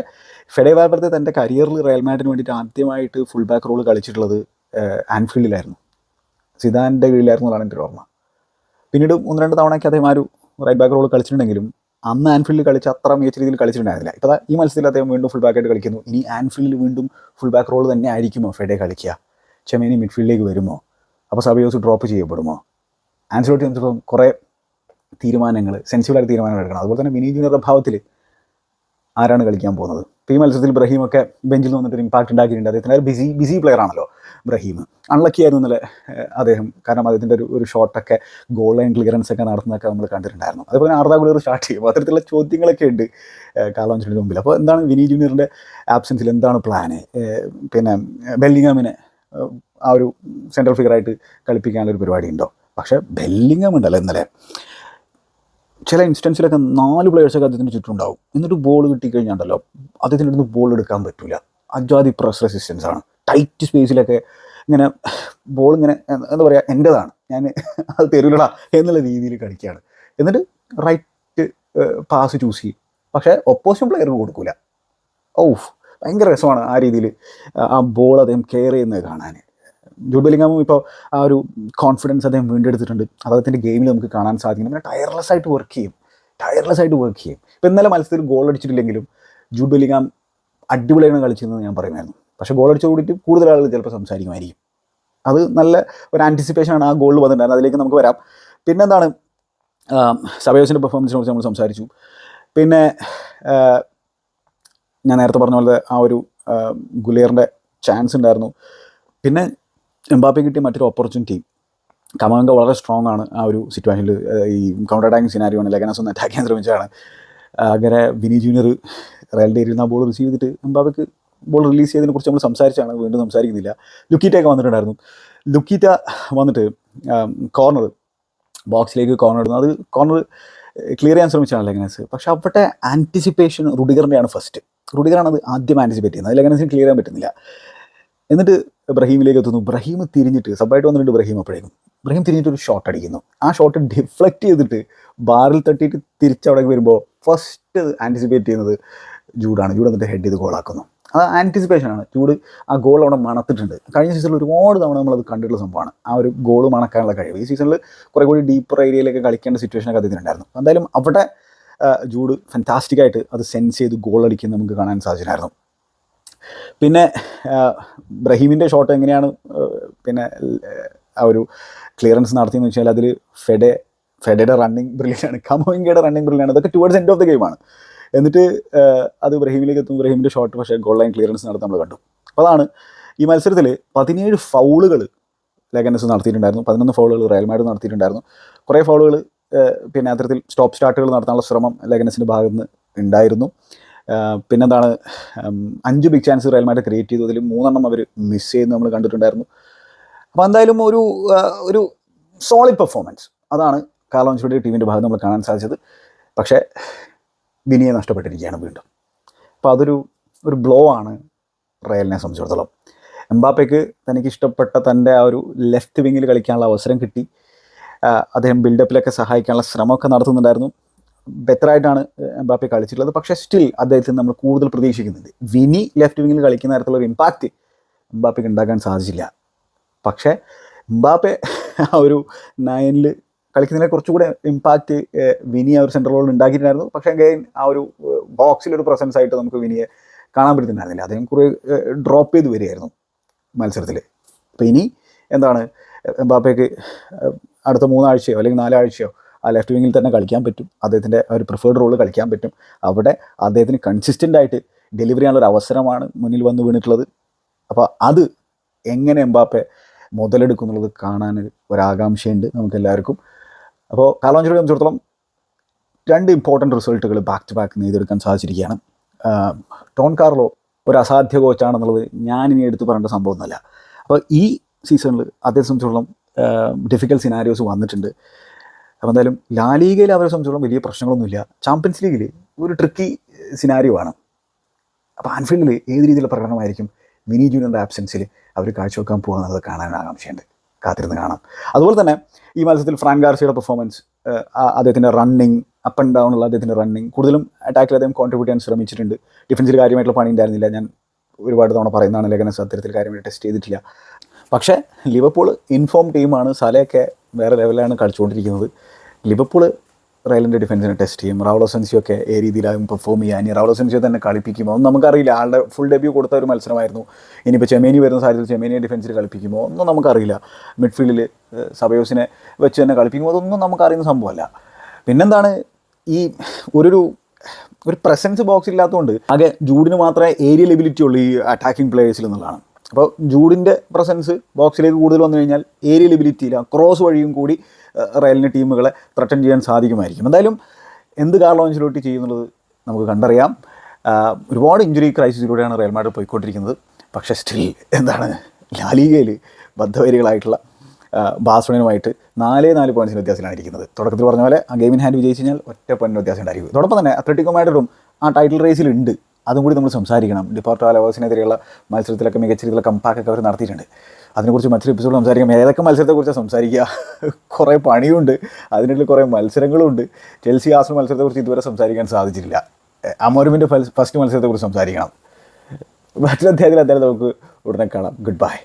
ഫെഡേ വാൽവർത്തെ തന്റെ കരിയറിൽ റയൽ മാഡിന് വേണ്ടിയിട്ട് ആദ്യമായിട്ട് ഫുൾ ബാക്ക് റോൾ കളിച്ചിട്ടുള്ളത് ആൻഫീൽഡിലായിരുന്നു സിദാന്റെ കീഴിലായിരുന്നു എന്നാണ് എന്റെ ഓർമ്മ. പിന്നീട് ഒന്ന് രണ്ട് തവണയൊക്കെ അദ്ദേഹം ആ ഒരു റൈറ്റ് ബാക്ക് റോൾ കളിച്ചിട്ടുണ്ടെങ്കിലും അന്ന് ആൻഫീൽഡിൽ കളിച്ച് അത്ര മികച്ച രീതിയിൽ കളിച്ചിട്ടുണ്ടായിരുന്നില്ല. ഇപ്പോൾ ഈ മത്സരത്തിൽ അദ്ദേഹം വീണ്ടും ഫുൾ ബാക്കായിട്ട് കളിക്കുന്നു. ഇനി ആൻഫീൽഡിൽ വീണ്ടും ഫുൾ ബാക്ക് റോൾ തന്നെ ആയിരിക്കുമോ ഫെഡേ കളിക്കുക? ചെമേനി മിഡ്ഫീൽഡിലേക്ക് വരുമോ? അപ്പോൾ സബയോസ് ഡ്രോപ്പ് ചെയ്യപ്പെടുമോ? ആൻസലോട്ടി സംബന്ധിച്ചിടത്തോളം കുറേ തീരുമാനങ്ങൾ സെൻസിബിളായ തീരുമാനങ്ങൾ എടുക്കണം. അതുപോലെ തന്നെ വിനീത് ജൂനിയറുടെ ഭാവത്തിൽ ആരാണ് കളിക്കാൻ പോകുന്നത്? ഈ മത്സരത്തിൽ ബ്രഹീമൊക്കെ ബെഞ്ചിൽ വന്നിട്ട് ഒരു ഇമ്പാക്റ്റ് ഉണ്ടാക്കിയിട്ടുണ്ട്. അദ്ദേഹത്തിന് ഒരു ബിസി ബിസി പ്ലെയർ ആണല്ലോ ബ്രഹീം അൺലക്കി ആയിരുന്നു ഇന്നലെ അദ്ദേഹം. കാരണം അദ്ദേഹത്തിന്റെ ഒരു ഒരു ഷോട്ടൊക്കെ ഗോൾ ലൈൻ ക്ലിയറൻസ് ഒക്കെ നടത്തുന്നതൊക്കെ നമ്മൾ കണ്ടിട്ടുണ്ടായിരുന്നു. അതുപോലെ ആർദാ ഗുലർ സ്റ്റാർട്ട് ചെയ്യും. അത്തരത്തിലുള്ള ചോദ്യങ്ങളൊക്കെ ഉണ്ട് കാലോഞ്ചിന്റെ മുമ്പിൽ. അപ്പോൾ എന്താണ് വിനീ ജൂനിയറിന്റെ ആബ്സെൻസിൽ എന്താണ് പ്ലാന് പിന്നെ ബെല്ലിങ്ങാമിനെ ആ ഒരു സെൻട്രൽ ഫിഗറായിട്ട് കളിപ്പിക്കാനുള്ള ഒരു പരിപാടി ഉണ്ടോ? പക്ഷേ ബെല്ലിങ്ങാം ഉണ്ടല്ലോ ഇന്നലെ. ചില ഇൻസ്റ്റൻസിലൊക്കെ നാല് പ്ലേയേഴ്സൊക്കെ അദ്ദേഹത്തിന് ചുറ്റുണ്ടാവും എന്നിട്ട് ബോൾ കിട്ടിക്കഴിഞ്ഞാണ്ടല്ലോ അദ്ദേഹത്തിന്റെ അടുത്ത് ബോൾ എടുക്കാൻ പറ്റില്ല അജാതി പ്രസ് റെസിസ്റ്റൻസ് ആണ്. ടൈറ്റ് സ്പേസിലൊക്കെ ഇങ്ങനെ ബോൾ ഇങ്ങനെ എന്താ പറയുക എന്റെതാണ് ഞാൻ അത് തരൂലടാ എന്നുള്ള രീതിയിൽ കളിക്കുകയാണ്. എന്നിട്ട് റൈറ്റ് പാസ് ചൂസ് ചെയ്യും. പക്ഷേ ഒപ്പോസിഷൻ പ്ലെയറിന് കൊടുക്കില്ല ഔഫ് ഭയങ്കര രസമാണ് ആ രീതിയിൽ ആ ബോൾ അദ്ദേഹം കെയർ ചെയ്യുന്നത് കാണാൻ. ജൂഡ് ഇപ്പോൾ ആ ഒരു കോൺഫിഡൻസ് അദ്ദേഹം വീണ്ടെടുത്തിട്ടുണ്ട്. അദ്ദേഹത്തിന്റെ ഗെയിമിൽ നമുക്ക് കാണാൻ സാധിക്കും. പിന്നെ ടയർലെസ് ആയിട്ട് വർക്ക് ചെയ്യും. ടയർലെസ് ആയിട്ട് വർക്ക് ചെയ്യും. ഇപ്പം ഇന്നലെ മത്സരത്തിൽ ഗോൾ അടിച്ചിട്ടില്ലെങ്കിലും ജൂഡ് അടിപൊളിയാണ് കളിച്ചതെന്ന് ഞാൻ പറയുമായിരുന്നു. പക്ഷേ ഗോൾ അടിച്ചു കൂടിയിട്ട് കൂടുതൽ ആളുകൾ ചിലപ്പോൾ സംസാരിക്കുമായിരിക്കും. അത് നല്ല ഒരു ആന്റിസിപ്പേഷനാണ് ആ ഗോളിൽ വന്നിട്ടുണ്ടായിരുന്നത്. അതിലേക്ക് നമുക്ക് വരാം. പിന്നെന്താണ്? സബയോസിന്റെ പെർഫോമൻസിനെ കുറിച്ച് നമ്മൾ സംസാരിച്ചു. പിന്നെ ഞാൻ നേരത്തെ പറഞ്ഞ പോലെ ആ ഒരു ഗുലേറിന്റെ ചാൻസ് ഉണ്ടായിരുന്നു. പിന്നെ എംബാപ്പെ കിട്ടിയ മറ്റൊരു ഓപ്പർച്യൂണിറ്റി കമാങ്ക വളരെ സ്ട്രോങ് ആണ്. ആ ഒരു സിറ്റുവേഷനിൽ ഈ കൗണ്ടർ അറ്റാക്കിംഗ് സിനാരിയോ ആണ്. ലെഗനസ് ഒന്ന് അറ്റാക്ക് ചെയ്യാൻ ശ്രമിച്ചതാണ്. അങ്ങനെ വിനി ജൂനിയർ റയൽ ഡേരിയിൽ ആ ബോൾ റിസീവ് ചെയ്തിട്ട് എംബാപ്പയ്ക്ക് ബോൾ റിലീസ് ചെയ്തതിനെ കുറിച്ച് നമ്മൾ സംസാരിച്ചാണ്. വീണ്ടും സംസാരിക്കുന്നില്ല. ലുക്കീറ്റയൊക്കെ വന്നിട്ടുണ്ടായിരുന്നു. ലുക്കീറ്റ വന്നിട്ട് കോർണർ ബോക്സിലേക്ക് കോർണർ ഇടുന്നു. അത് കോർണർ ക്ലിയർ ചെയ്യാൻ ശ്രമിച്ചാണ് ലെഗനസ്. പക്ഷെ അവിടെ ആന്റിസിപ്പേഷൻ റുഡിഗറിന്റെയാണ് ഫസ്റ്റ് റുഡിഗറാണ് അത് ആദ്യം ആന്റിസിപ്പേറ്റ് ചെയ്യുന്നത്. ലെഗനസിന് ക്ലിയർ ചെയ്യാൻ പറ്റുന്നില്ല. എന്നിട്ട് ബ്രഹീമിലേക്ക് എത്തുന്നു. ബ്രഹീം തിരിഞ്ഞിട്ട് സബായിട്ട് വന്നിട്ടുണ്ട് ബ്രഹീം അപ്പോഴേക്കും. ബ്രഹീം തിരിഞ്ഞിട്ട് ഒരു ഷോട്ട് അടിക്കുന്നു. ആ ഷോട്ട് ഡിഫ്ലക്റ്റ് ചെയ്തിട്ട് ബാറിൽ തട്ടിയിട്ട് തിരിച്ചവിടെ വരുമ്പോൾ ഫസ്റ്റ് ആന്റിസിപ്പേറ്റ് ചെയ്യുന്നത് ജൂഡാണ്. ജൂഡ് എന്നിട്ട് ഹെഡ് ചെയ്ത് ഗോളാക്കുന്നു അത് ആന്റിസിപ്പേഷനാണ് ചൂട് ആ ഗോൾ അവിടെ മണത്തിട്ടുണ്ട്. കഴിഞ്ഞ സീസണിൽ ഒരുപാട് തവണ നമ്മളത് കണ്ടിട്ടുള്ള സംഭവമാണ്. ആ ഒരു ഗോൾ മണക്കാനുള്ള കഴിവ്. ഈ സീസണിൽ കുറേ കൂടി ഡീപ്പർ ഏരിയയിലേക്ക് കളിക്കേണ്ട സിറ്റുവേഷനൊക്കെ അദ്ദേഹത്തിനുണ്ടായിരുന്നു എന്തായാലും അവിടെ ജൂഡ് ഫാന്റാസ്റ്റിക്കായിട്ട് അത് സെൻസ് ചെയ്ത് ഗോൾ അടിക്കുന്നത് നമുക്ക് കാണാൻ സാധിച്ചിട്ടുണ്ടായിരുന്നു. പിന്നെ ബ്രഹീമിന്റെ ഷോട്ട് എങ്ങനെയാണ് പിന്നെ ആ ഒരു ക്ലിയറൻസ് നടത്തിയെന്ന് വെച്ചാൽ അതിൽ ഫെഡെ ഫെഡയുടെ റണ്ണിങ് ബ്രില്യാണ് കമോയിങ്കയുടെ റണ്ണിങ് ബ്രില്യാണ് അതൊക്കെ ടുവേർഡ്സ് എൻഡ് ഓഫ് ദ ഗെയിമാണ് എന്നിട്ട് അത് ബ്രഹീമിലേക്ക് എത്തും ബ്രഹീമിന്റെ ഷോട്ട് പക്ഷേ ഗോൾ ലൈൻ ക്ലിയറൻസ് നടത്തി നമ്മൾ കണ്ടു. അപ്പോൾ അതാണ് ഈ മത്സരത്തിൽ പതിനേഴ് ഫൗളുകൾ ലെഗനസ് നടത്തിയിട്ടുണ്ടായിരുന്നു. പതിനൊന്ന് ഫൗളുകൾ റയൽ മാഡ് നടത്തിയിട്ടുണ്ടായിരുന്നു. കുറേ ഫൗളുകൾ പിന്നെ അത്തരത്തിൽ സ്റ്റോപ്പ് സ്റ്റാർട്ടുകൾ നടത്താനുള്ള ശ്രമം ലെഗനസിന്റെ ഭാഗത്ത് നിന്ന് ഉണ്ടായിരുന്നു. പിന്നെന്താണ് അഞ്ച് big chance Real Mad create ചെയ്തു. അതിൽ മൂന്നെണ്ണം അവർ മിസ് ചെയ്യുന്നത് നമ്മൾ കണ്ടിട്ടുണ്ടായിരുന്നു. അപ്പോൾ എന്തായാലും ഒരു ഒരു സോളിഡ് പെർഫോമൻസ് അതാണ് കാലോൻസിയുടെ ടീമിന്റെ ഭാഗത്ത് നമ്മൾ കാണാൻ സാധിച്ചത്. പക്ഷേ വിനിയെ നഷ്ടപ്പെട്ടിരിക്കുകയാണ് വീണ്ടും. അപ്പോൾ അതൊരു ഒരു ബ്ലോ ആണ് റയലിനെ സംബന്ധിച്ചിടത്തോളം. എംബാപ്പയ്ക്ക് തനിക്ക് ഇഷ്ടപ്പെട്ട തന്റെ ആ ഒരു ലെഫ്റ്റ് വിങ്ങിൽ കളിക്കാനുള്ള അവസരം കിട്ടി. അദ്ദേഹം ബിൽഡപ്പിലൊക്കെ സഹായിക്കാനുള്ള ശ്രമമൊക്കെ നടത്തുന്നുണ്ടായിരുന്നു. ബെറ്ററായിട്ടാണ് എംബാപ്പെ കളിച്ചിട്ടുള്ളത്. പക്ഷേ സ്റ്റിൽ അദ്ദേഹത്തിന് നമ്മൾ കൂടുതൽ പ്രതീക്ഷിക്കുന്നുണ്ട്. വിനി ലെഫ്റ്റ് വിങ്ങിൽ കളിക്കുന്ന തരത്തിലുള്ള ഒരു ഇമ്പാക്റ്റ് എംബാപ്പയ്ക്ക് ഉണ്ടാക്കാൻ സാധിച്ചില്ല. പക്ഷേ എംബാപ്പെ ആ ഒരു നയനിൽ കളിക്കുന്നതിനെ കുറച്ചുകൂടെ ഇമ്പാക്റ്റ് വിനി ആ ഒരു സെൻട്രൽ റോളിൽ ഉണ്ടാക്കിയിട്ടുണ്ടായിരുന്നു. പക്ഷേ ആ ഒരു ബോക്സിലൊരു പ്രസൻസ് ആയിട്ട് നമുക്ക് വിനിയെ കാണാൻ പറ്റുന്നുണ്ടായിരുന്നില്ല. അദ്ദേഹം കുറേ ഡ്രോപ്പ് ചെയ്ത് വരികയായിരുന്നു മത്സരത്തിൽ. അപ്പോൾ ഇനി എന്താണ് എംബാപ്പയ്ക്ക് അടുത്ത മൂന്നാഴ്ചയോ അല്ലെങ്കിൽ നാലാഴ്ചയോ ആ ലെഫ്റ്റ് വിങ്ങിൽ തന്നെ കളിക്കാൻ പറ്റും. അദ്ദേഹത്തിന്റെ ഒരു പ്രിഫേർഡ് റോൾ കളിക്കാൻ പറ്റും. അവിടെ അദ്ദേഹത്തിന് കൺസിസ്റ്റന്റ് ആയിട്ട് ഡെലിവറി ചെയ്യാനുള്ള ഒരു അവസരമാണ് മുന്നിൽ വന്ന് വീണിട്ടുള്ളത്. അപ്പോൾ അത് എങ്ങനെ എംബാപ്പെ മുതലെടുക്കും എന്നുള്ളത് കാണാൻ ഒരാകാംക്ഷയുണ്ട് നമുക്ക് എല്ലാവർക്കും. അപ്പോൾ കാലോഞ്ചിനെ സംബന്ധിച്ചിടത്തോളം രണ്ട് ഇമ്പോർട്ടന്റ് റിസൾട്ടുകൾ ബാക്ക് ടു ബാക്ക് നെയ്തെടുക്കാൻ സാധിച്ചിരിക്കുകയാണ്. ടോൺ കാർലോ ഒരു അസാധ്യ കോച്ചാണെന്നുള്ളത് ഞാനിനി എടുത്തു പറയേണ്ട സംഭവമൊന്നുമല്ല. അപ്പോൾ ഈ സീസണിൽ അദ്ദേഹത്തെ സംബന്ധിച്ചിടത്തോളം ഡിഫിക്കൽ സിനാരിയോസ് വന്നിട്ടുണ്ട്. അപ്പോൾ എന്തായാലും ലാലീഗയിൽ അവരെ സംബന്ധിച്ചോളം വലിയ പ്രശ്നങ്ങളൊന്നുമില്ല. ചാമ്പ്യൻസ് ലീഗിൽ ഒരു ട്രിക്കി സിനാരിയോ ആണ്. അപ്പോൾ ആൻഫീൽഡിൽ ഏത് രീതിയിലുള്ള പ്രകടനമായിരിക്കും മിനി ജൂനിയറിന്റെ ആബ്സെൻസിൽ അവർ കാഴ്ചവെക്കാൻ പോകുന്നത് കാണാൻ ആകാംക്ഷയുണ്ട്. കാത്തിരുന്ന് കാണാം. അതുപോലെ തന്നെ ഈ മത്സരത്തിൽ ഫ്രാങ്ക് ഗാർസിയുടെ പെർഫോമൻസ് അദ്ദേഹത്തിന്റെ റണ്ണിങ് അപ്പ് ആൻഡ് ഡൗൺ ഉള്ള അദ്ദേഹത്തിന്റെ റണ്ണിങ് കൂടുതലും അറ്റാക്കിൽ അദ്ദേഹം കോൺട്രിബ്യൂട്ട് ചെയ്യാൻ ശ്രമിച്ചിട്ടുണ്ട്. ഡിഫൻസിൽ കാര്യമായിട്ടുള്ള പണി ഉണ്ടായിരുന്നില്ല. ഞാൻ ഒരുപാട് തവണ പറയുന്നതാണ് ലേഖന സത്യത്തിൽ കാര്യമായിട്ട് ടെസ്റ്റ് ചെയ്തിട്ടില്ല. പക്ഷേ ലിവർപൂൾ ഇൻഫോം ടീമാണ് സലയൊക്കെ വേറെ ലെവലാണ് കളിച്ചുകൊണ്ടിരിക്കുന്നത്. ലിവർപൂൾ റയലിന്റെ ഡിഫൻസിനെ ടെസ്റ്റ് ചെയ്യും. റൗളോ സെൻസിയൊക്കെ ഏ രീതിയിലാകും പെർഫോം ചെയ്യാൻ. ഇനി റൗളോ സെൻസിയോ തന്നെ കളിപ്പിക്കുമോ? ഒന്നും നമുക്കറിയില്ല. ആളുടെ ഫുൾ ഡെബ്യൂ കൊടുത്ത ഒരു മത്സരമായിരുന്നു. ഇനിയിപ്പോൾ ചെമേനി വരുന്ന സാഹചര്യത്തിൽ ചെമേനിയെ ഡിഫൻസിൽ കളിപ്പിക്കുമോ? ഒന്നും നമുക്കറിയില്ല. മിഡ്ഫീൽഡിൽ സബയോസിനെ വെച്ച് തന്നെ കളിപ്പിക്കുമോ? അതൊന്നും നമുക്കറിയുന്ന സംഭവമല്ല. പിന്നെന്താണ് ഈ ഒരു ഒരു പ്രസൻസ് ബോക്സ് ഇല്ലാത്തതുകൊണ്ട് ആകെ ജൂഡിന് മാത്രമേ ഏരിയ എബിലിറ്റി ഉള്ളൂ ഈ അറ്റാക്കിംഗ് പ്ലേയേഴ്സിൽ എന്നുള്ളതാണ്. അപ്പോൾ ജൂഡിന്റെ പ്രസൻസ് ബോക്സിലേക്ക് കൂടുതൽ വന്നു കഴിഞ്ഞാൽ ഏരിയ ലിബിലിറ്റിയിൽ ക്രോസ് വഴിയും കൂടി റയലിന് ടീമുകളെ ത്രട്ടൻ ചെയ്യാൻ സാധിക്കുമായിരിക്കും. എന്തായാലും എന്ത് കാർലോഞ്ചിലോട്ട് ചെയ്യുന്നുള്ളത് നമുക്ക് കണ്ടറിയാം. ഒരുപാട് ഇഞ്ചുറി ക്രൈസിസിലൂടെയാണ് റയൽ മാഡ്രിഡ് പോയിക്കൊണ്ടിരിക്കുന്നത്. പക്ഷേ സ്റ്റിൽ എന്താണ് ലാലികയിൽ ബദ്ധവരികളായിട്ടുള്ള ബാസ്ലോണയുമായിട്ട് നാലേ നാല് പോയിൻസിന് വ്യത്യാസത്തിലാണ് ഇരിക്കുന്നത്. തുടക്കത്തിൽ പറഞ്ഞ പോലെ ആ ഗെയിമിൻ ഹാൻഡ് വിജയിച്ച് കഴിഞ്ഞാൽ ഒറ്റ പോയിന്റ് വ്യത്യാസം ഉണ്ടായിരിക്കും അതോടൊപ്പം തന്നെ അത്ലറ്റിക്കോ മാഡ്രിഡും ആ ടൈറ്റിൽ റേസിലുണ്ട് അതും കൂടി നമ്മൾ സംസാരിക്കണം. ഡിപ്പാർട്ട് ഓഫ് അലവേഴ്സിനെതിരെയുള്ള മത്സരത്തിലൊക്കെ മികച്ച രീതിയിലുള്ള കമ്പാക്കൊക്കെ അവർ നടത്തിയിട്ടുണ്ട്. അതിനെക്കുറിച്ച് മറ്റൊരു എപ്പിസോഡ് സംസാരിക്കാം. ഏതൊക്കെ മത്സരത്തെക്കുറിച്ചാണ് സംസാരിക്കുക? കുറേ പണിയുണ്ട്. അതിനുള്ളിൽ കുറേ മത്സരങ്ങളുണ്ട്. ചെൽസി ആസ് മത്സരത്തെക്കുറിച്ച് ഇതുവരെ സംസാരിക്കാൻ സാധിച്ചിട്ടില്ല. അമോരുമിന്റെ ഫസ്റ്റ് മത്സരത്തെക്കുറിച്ച് സംസാരിക്കണം. മറ്റൊരു അധ്യായത്തിൽ അദ്ദേഹം നമുക്ക് ഉടനെ കാണാം. Good bye